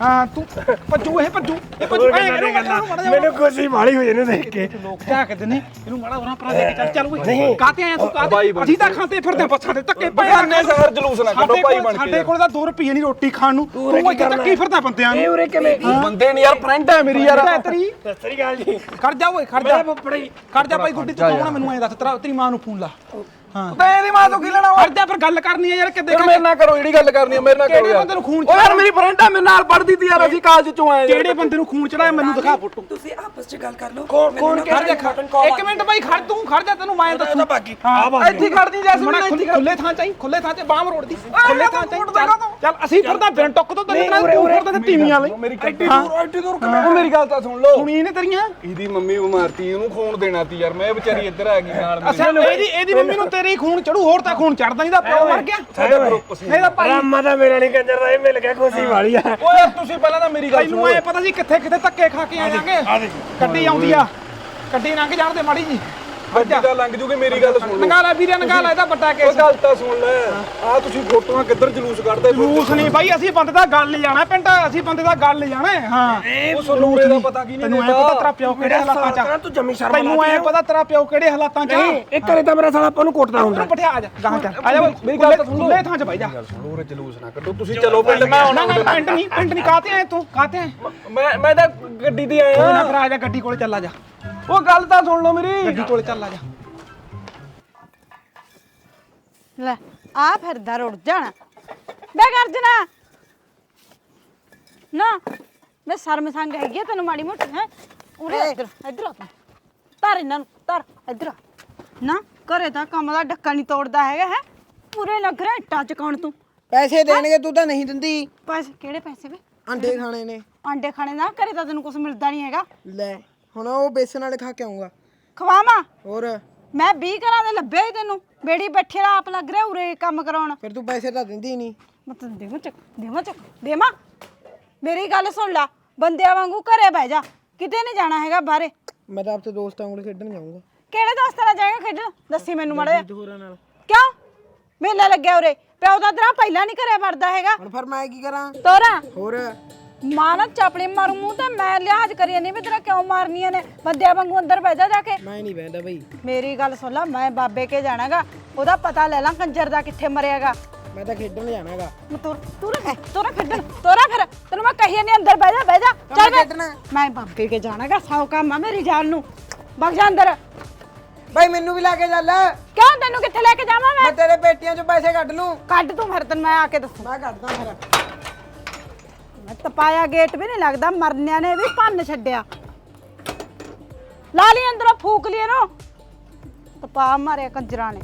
ਹਾਂ ਤੂੰ ਭੱਜੂ ਇਹ ਭੱਜੂ ਇਹ ਐ ਮੈਨੂੰ ਖੁਸ਼ੀ ਮਾੜੀ ਹੋਈ ਇਹਨੂੰ ਦੇਖ ਕੇ। ਲੋਕ ਝਾਕਦੇ ਨੇ ਇਹਨੂੰ ਮਾੜਾ ਹੋਣਾ ਪਰਾਂ ਦੇ ਕੇ ਚੱਲ ਚੱਲ ਓਏ। ਕਾਤੇ ਆਇਆ ਤੂੰ ਕਾਤੇ ਅਸੀਂ ਤਾਂ ਖਾਂਦੇ ਫਿਰਦੇ ਆ ਬੱਸਾਂ ਦੇ ਧੱਕੇ ਪਏ ਆ। ਬਗਾਨੇ ਸ਼ਹਿਰ ਜਲੂਸ ਨਾ ਕੱਢੋ ਸਾਡੇ ਭਾਈ ਕੋਲ ਬਣ ਕੇ ਸਾਡੇ ਕੋਲ ਤਾਂ 2 ਰੁਪਏ ਨਹੀਂ ਰੋਟੀ ਖਾਣ ਨੂੰ। ਤੂੰ ਇੱਥੇ ਧੱਕੇ ਹੀ ਫਿਰਦਾ ਬੰਦਿਆਂ ਨੂੰ। ਇਹ ਉਰੇ ਕਿਵੇਂ? ਬੰਦੇ ਨਹੀਂ ਯਾਰ ਫਰੈਂਡ ਹੈ ਮੇਰੀ ਯਾਰ। ਯਾਰ ਤੇਰੀ। ਸਤਿ ਸ੍ਰੀ ਅਕਾਲ ਜੀ। ਖੜ ਜਾ ਓਏ ਖੜ ਜਾ। ਮੈਂ ਫੁੱਫੜੀ ਖੜ ਜਾ ਭਾਈ ਗੁੱਡੀ ਤੂੰ ਕੌਣ ਆ ਮੈਨੂੰ ਐਂ ਦੱਸ ਤੇਰਾ ਤੇਰੀ ਮਾਂ ਨੂੰ ਫੋਨ ਲਾ। ਤੇ ਇਹਦੀ ਮਾਂ ਤੋਂ ਕੀ ਲੈਣਾ ਵਾ? ਫਿਰ ਗੱਲ ਕਰਨੀ ਹੈ ਯਾਰ ਕਿ ਯਾਰ ਦੇਖਾਂ ਮੇਰੇ ਨਾਲ ਕਰੋ ਜਿਹੜੀ ਗੱਲ ਕਰਨੀ ਹੈ ਮੇਰੇ ਨਾਲ ਕਰੋ ਕਿਹੜੇ ਬੰਦੇ ਨੂੰ ਖੂਨ ਯਾਰ ਮੇਰੀ ਫਰੈਂਡ ਹੈ ਮੇਰੇ ਨਾਲ ਪੜਦੀ ਤੀ ਯਾਰ ਅਸੀਂ ਕਾਲਜ ਚੋਂ ਆਏ ਕਿਹੜੇ ਬੰਦੇ ਨੂੰ ਖੂਨ ਚੜਾਇਆ ਮੈਨੂੰ ਦਿਖਾ। ਫੋਟੋ ਤੁਸੀਂ ਆਪਸ 'ਚ ਗੱਲ ਕਰ ਲਓ। ਕੌਣ ਕੌਣ ਖੜ ਜਾ ਖੜ ਇੱਕ ਮਿੰਟ ਭਾਈ ਖੜ ਤੂੰ ਖੜ ਜਾ ਤੈਨੂੰ ਮੈਂ ਦੱਸੂ। ਬਾਕੀ ਆ ਇੱਥੇ ਖੜਦੀ ਜੈਸਮੀਨ ਮਣਾ ਇੱਥੇ ਖੁੱਲੇ ਥਾਂ ਚਾਈ ਖੁੱਲੇ ਥਾਂ ਤੇ ਬਾਹਮ ਰੋਡ ਦੀ। ਖੁੱਲੇ ਥਾਂ ਚਾਈ ਚੱਲ ਚੱਲ ਅਸੀਂ ਫਿਰਦਾ ਬਿਨ ਟੁੱਕ ਤੋਂ ਤੈਨੂੰ ਨਾਲ ਤੂੰ ਫਿਰਦਾ ਤੇ ਟੀਵੀਆਂ ਲਈ ਮੇਰੀ ਐਡੀ ਦੂਰ ਐਡੀ ਦੂਰ ਉਹ ਮੇਰੀ ਗੱਲ ਤਾਂ ਸੁਣ ਲਓ। ਸੁਣੀ ਨੇ ਤੇਰੀਆਂ? ਇਹਦੀ ਮੰਮੀ ਬਿਮਾਰ ਤੀ ਉਹਨੂੰ ਖੂਨ ਦੇਣਾ ਤੀ ਯਾਰ ਮੈਂ ਵਿਚਾਰੀ ਇੱਧਰ ਆ ਗਈ ਨਾਲ ਮੇਰੀ। ਅੱਛਾ ਇਹਦੀ ਇਹਦੀ ਮੰਮੀ ਨੂੰ ਤੇਰੇ ਹੀ ਖੂਨ ਚੜੂ ਹੋਰ ਤਾਂ ਖੂਨ ਚੜਦਾ ਨਹੀਂ ਦਾ ਪਿਓ ਮਰ ਗਿਆ। ਨਹੀਂ ਤਾਂ ਭਾਈ ਰਾਮਾ ਦਾ ਮੇਰਾ ਨਹੀਂ ਕੰਜਰ ਦਾ ਇਹ ਮਿਲ ਗਿਆ ਖੁਸ਼ੀ ਵਾਲੀ ਆ। ਓਏ ਤੁਸੀਂ ਪਹਿਲਾਂ ਤਾਂ ਮੇਰੀ ਗੱਲ ਤੈਨੂੰ ਐ ਪਤਾ ਸੀ ਕਿੱਥੇ ਕਿੱਥੇ ਧੱਕੇ ਖਾ ਕੇ ਆਵਾਂਗੇ ਗੱਡੀ ਆਉਂਦੀ ਆ। ਗੱਡੀ ਲੰਘ ਜਾਣ ਦੇ ਮਾੜੀ ਜੀ। ਗੱਡੀ ਤਾਂ ਲੰਘ ਜੂਗੀ ਮੇਰੀ ਗੱਲ ਸੁਣ ਲਓ। ਨੰਗਾ ਲੈ ਵੀਰੇ ਨੰਗਾ ਲੈ ਇਹਦਾ ਵੱਡਾ ਉਹ ਕੇਸ ਗੱਲ ਤਾਂ ਸੁਣ ਲੈ। ਆ ਤੁਸੀਂ ਫੋਟੋਆਂ ਕਿੱਧਰ ਜਲੂਸ ਕੱਢਦੇ ਫਿਰਦੇ? ਜਲੂਸ ਨਹੀਂ ਬਾਈ ਅਸੀਂ ਬੰਦੇ ਦਾ ਗੱਲ ਲੈ ਜਾਣਾ ਪਿੰਡ ਅਸੀਂ ਬੰਦੇ ਦਾ ਗੱਲ ਲੈ ਜਾਣਾ ਹੈ, ਹਾਂ ਉਹ ਸਲੂਰੇ ਦਾ ਪਤਾ ਕੀ ਨਹੀਂ ਤੈਨੂੰ ਐ ਪਤਾ ਤੇਰਾ ਪਿਓ ਕਿਹੜੇ ਹਾਲਾਤਾਂ ਚ ਆ? ਤੂੰ ਜੰਮੀ ਸ਼ਰਮ ਤੈਨੂੰ ਐ ਪਤਾ ਤੇਰਾ ਪਿਓ ਕਿਹੜੇ ਹਾਲਾਤਾਂ ਚ ਆ? ਇਹ ਘਰੇ ਤਾਂ ਮੇਰਾ ਸਾਲਾ ਆਪਾਂ ਨੂੰ ਕੁੱਟਦਾ ਹੁੰਦਾ। ਤੈਨੂੰ ਬਿਠਾ ਆ ਜਾ ਗਾਂ ਚੱਲ। ਆ ਜਾ ਮੇਰੀ ਗੱਲ ਤਾਂ ਸੁਣ। ਖੁੱਲੇ ਥਾਂ ਚ ਬਹਿ ਜਾ। ਸਲੂਰੇ ਜਲੂਸ ਨਾ ਕੱਢੋ। ਤੁਸੀਂ ਚਲੋ ਪਿੰਡ ਮੈਂ ਆਉਣਾ ਨਾ ਨਾ ਪਿੰਡ ਨਹੀਂ ਪਿੰਡ ਨਹੀਂ। ਕਾਤੇ ਆਏ ਤੂੰ? ਕਾਤੇ ਆਏ? ਮੈਂ ਮੈਂ ਤਾਂ ਗੱਡੀ ਤੇ ਕੋਈ ਨਾ ਆਇਆ। ਫਿਰ ਆ ਜਾ ਗੱਡੀ ਕੋਲੇ ਚੱਲ ਆ ਜਾ। ਉਹ ਗੱਲ ਤਾਂ ਸੁਣ ਲਓ ਮੇਰੀ। ਗੱਡੀ ਕੋਲੇ ਚੱਲ ਆ ਜਾ। ਲੈ ਆ ਫਿਰਦਾ ਰੁੜ ਜਾਣਾ। ਬੇ ਕਰ ਜਨਾ ਨਾ ਮੈਂ ਸ਼ਰਮ ਸੰਗ ਹੈਗੀ ਆ ਤੈਨੂੰ ਮਾੜੀ ਮੋਟੀ ਹੈ? ਉਰੇ ਇੱਧਰ ਇੱਧਰ ਆ ਤੂੰ। ਧਰ ਇਹਨਾਂ ਨੂੰ ਧਰ ਇੱਧਰ ਆ। ਨਾ ਘਰੇ ਤਾਂ ਕੰਮ ਦਾ ਡੱਕਾ ਨਹੀਂ ਤੋੜਦਾ ਹੈਗਾ ਹੈ? ਪੂਰੇ ਲੱਗ ਰਿਹਾ ਇੱਟਾਂ ਚਕਾਉਣ ਤੂੰ। ਪੈਸੇ ਦੇਣਗੇ ਤੂੰ ਤਾਂ ਨਹੀਂ ਦਿੰਦੀ। ਪੈਸੇ ਕਿਹੜੇ ਪੈਸੇ ਵੇ? ਅੰਡੇ ਖਾਣੇ ਨੇ। ਆਂਡੇ ਖਾਣੇ ਨਾ ਘਰੇ ਤਾਂ ਤੈਨੂੰ ਕੁਝ ਮਿਲਦਾ ਨਹੀਂ ਹੈਗਾ। ਲੈ। ਹੁਣ ਉਹ ਬੇਸਨ ਵਾਲੇ ਖਾ ਕੇ ਆਉਂਗਾ ਖਵਾਵਾਂ? ਹੋਰ? ਮੈਂ 20 ਘਰਾਂ ਦੇ ਲੱਭਿਆ ਹੀ ਤੈਨੂੰ। ਬੇੜੀ ਬੈਠੇ ਵਾਲਾ ਆਪ ਲੱਗ ਰਿਹਾ ਉਰੇ ਕੰਮ ਕਰਾਉਣ। ਫਿਰ ਤੂੰ ਪੈਸੇ ਤਾਂ ਦਿੰਦੀ ਨਹੀਂ। ਮਤਲਬ ਦੇਵਾਂ ਚੱਕ ਦੇਵਾਂ ਚੱਕ ਦੇਵਾਂ। ਮੇਰੀ ਗੱਲ ਸੁਣ ਲੈ ਬੰਦਿਆਂ ਵਾਂਗੂ ਘਰੇ ਬਹਿ ਜਾ। ਕਿਤੇ ਨਹੀਂ ਜਾਣਾ ਹੈਗਾ ਬਾਹਰੇ। ਮੈਂ ਤਾਂ ਆਪਣੇ ਦੋਸਤਾਂ ਕੋਲ ਖੇਡਣ ਜਾਊਂਗਾ। ਕਿਹੜੇ ਦੋਸਤਾਂ ਨਾਲ ਜਾਏਗਾ ਖੇਡਣ? ਦੱਸੀ ਮੈਨੂੰ ਮਾੜਾ ਜਿਹਾ। ਹੋਰਾਂ ਨਾਲ। ਕਿਉਂ? ਮੇਲਾ ਲੱਗਿਆ ਉਰੇ। ਪਿਓ ਦਾ ਤੇਰਾ ਪਹਿਲਾਂ ਨਹੀਂ ਘਰੇ ਵੜਦਾ ਹੈਗਾ। ਹੁਣ ਫਿਰ ਮੈਂ ਕੀ ਕਰਾਂ? ਤੋਰਾ। ਹੋਰ? ਮਾਂ ਨਾ ਚਾਪੜੀ ਮਾਰੂ ਮੂੰਹ ਤੇ ਮੈਂ ਲਿਹਾਜ਼ ਕਰੀ ਨਹੀਂ ਵੀ ਤੇਰਾ ਕਿਉਂ ਮਾਰਨੀਆਂ ਨੇ? ਬੰਦਿਆਂ ਵਾਂਗੂ ਅੰਦਰ ਬਹਿ ਜਾ ਜਾ ਕੇ। ਮੈਂ ਨਹੀਂ ਬਹਿੰਦਾ ਬਈ। ਮੇਰੀ ਗੱਲ ਸੁਣ ਲੈ ਮੈਂ ਬਾਬੇ ਕੇ ਜਾਣਾਗਾ। ਉਹਦਾ ਪਤਾ ਲੈ ਲਾਂ ਕੰਜਰ ਦਾ ਕਿੱਥੇ ਮਰਿਆਗਾ। ਮੈਂ ਤਾਂ ਖੇਡਣ ਜਾਣਾਗਾ। ਮੈਂ ਤੋਰ ਤੋਰਾ ਤੋਰਾ ਖੇਡਣ ਤੋਰਾ ਫਿਰ। ਤੈਨੂੰ ਮੈਂ ਕਹੀ ਨਹੀਂ ਅੰਦਰ ਬਹਿ ਜਾ ਬਹਿ ਜਾ। ਚੱਲ। ਖੇਡਣਾ। ਮੈਂ ਬਾਬੇ ਕੇ ਜਾਣਾਗਾ ਸੌ ਕੰਮ ਆ ਮੇਰੀ ਜਾਨ ਨੂੰ। ਵਗ ਜਾ ਅੰਦਰ। ਬਈ ਮੈਨੂੰ ਵੀ ਲੈ ਕੇ ਚੱਲ। ਕਿਉਂ ਤੈਨੂੰ ਕਿੱਥੇ ਲੈ ਕੇ ਜਾਵਾਂ ਮੈਂ? ਮੈਂ ਤੇਰੇ ਪੇਟੀਆਂ 'ਚੋਂ ਪੈਸੇ ਕੱਢ ਲੂੰ। ਕੱਢ ਤੂੰ ਫਿਰ ਤੈਨੂੰ ਮੈਂ ਆ ਕੇ ਦੱਸੂ। ਮੈਂ ਕੱਢਦਾ ਫਿਰ। ਮੈਂ ਤਪਾਇਆ ਗੇਟ ਵੀ ਨਹੀਂ ਲੱਗਦਾ, ਮਰਨਿਆਂ ਨੇ ਵੀ ਭੰਨ ਛੱਡਿਆ। ਲਾ ਲਈ ਅੰਦਰੋਂ, ਫੂਕ ਲਈ ਇਹਨੂੰ ਤਪਾ ਮਾਰਿਆ ਕੰਜਰਾਂ ਨੇ।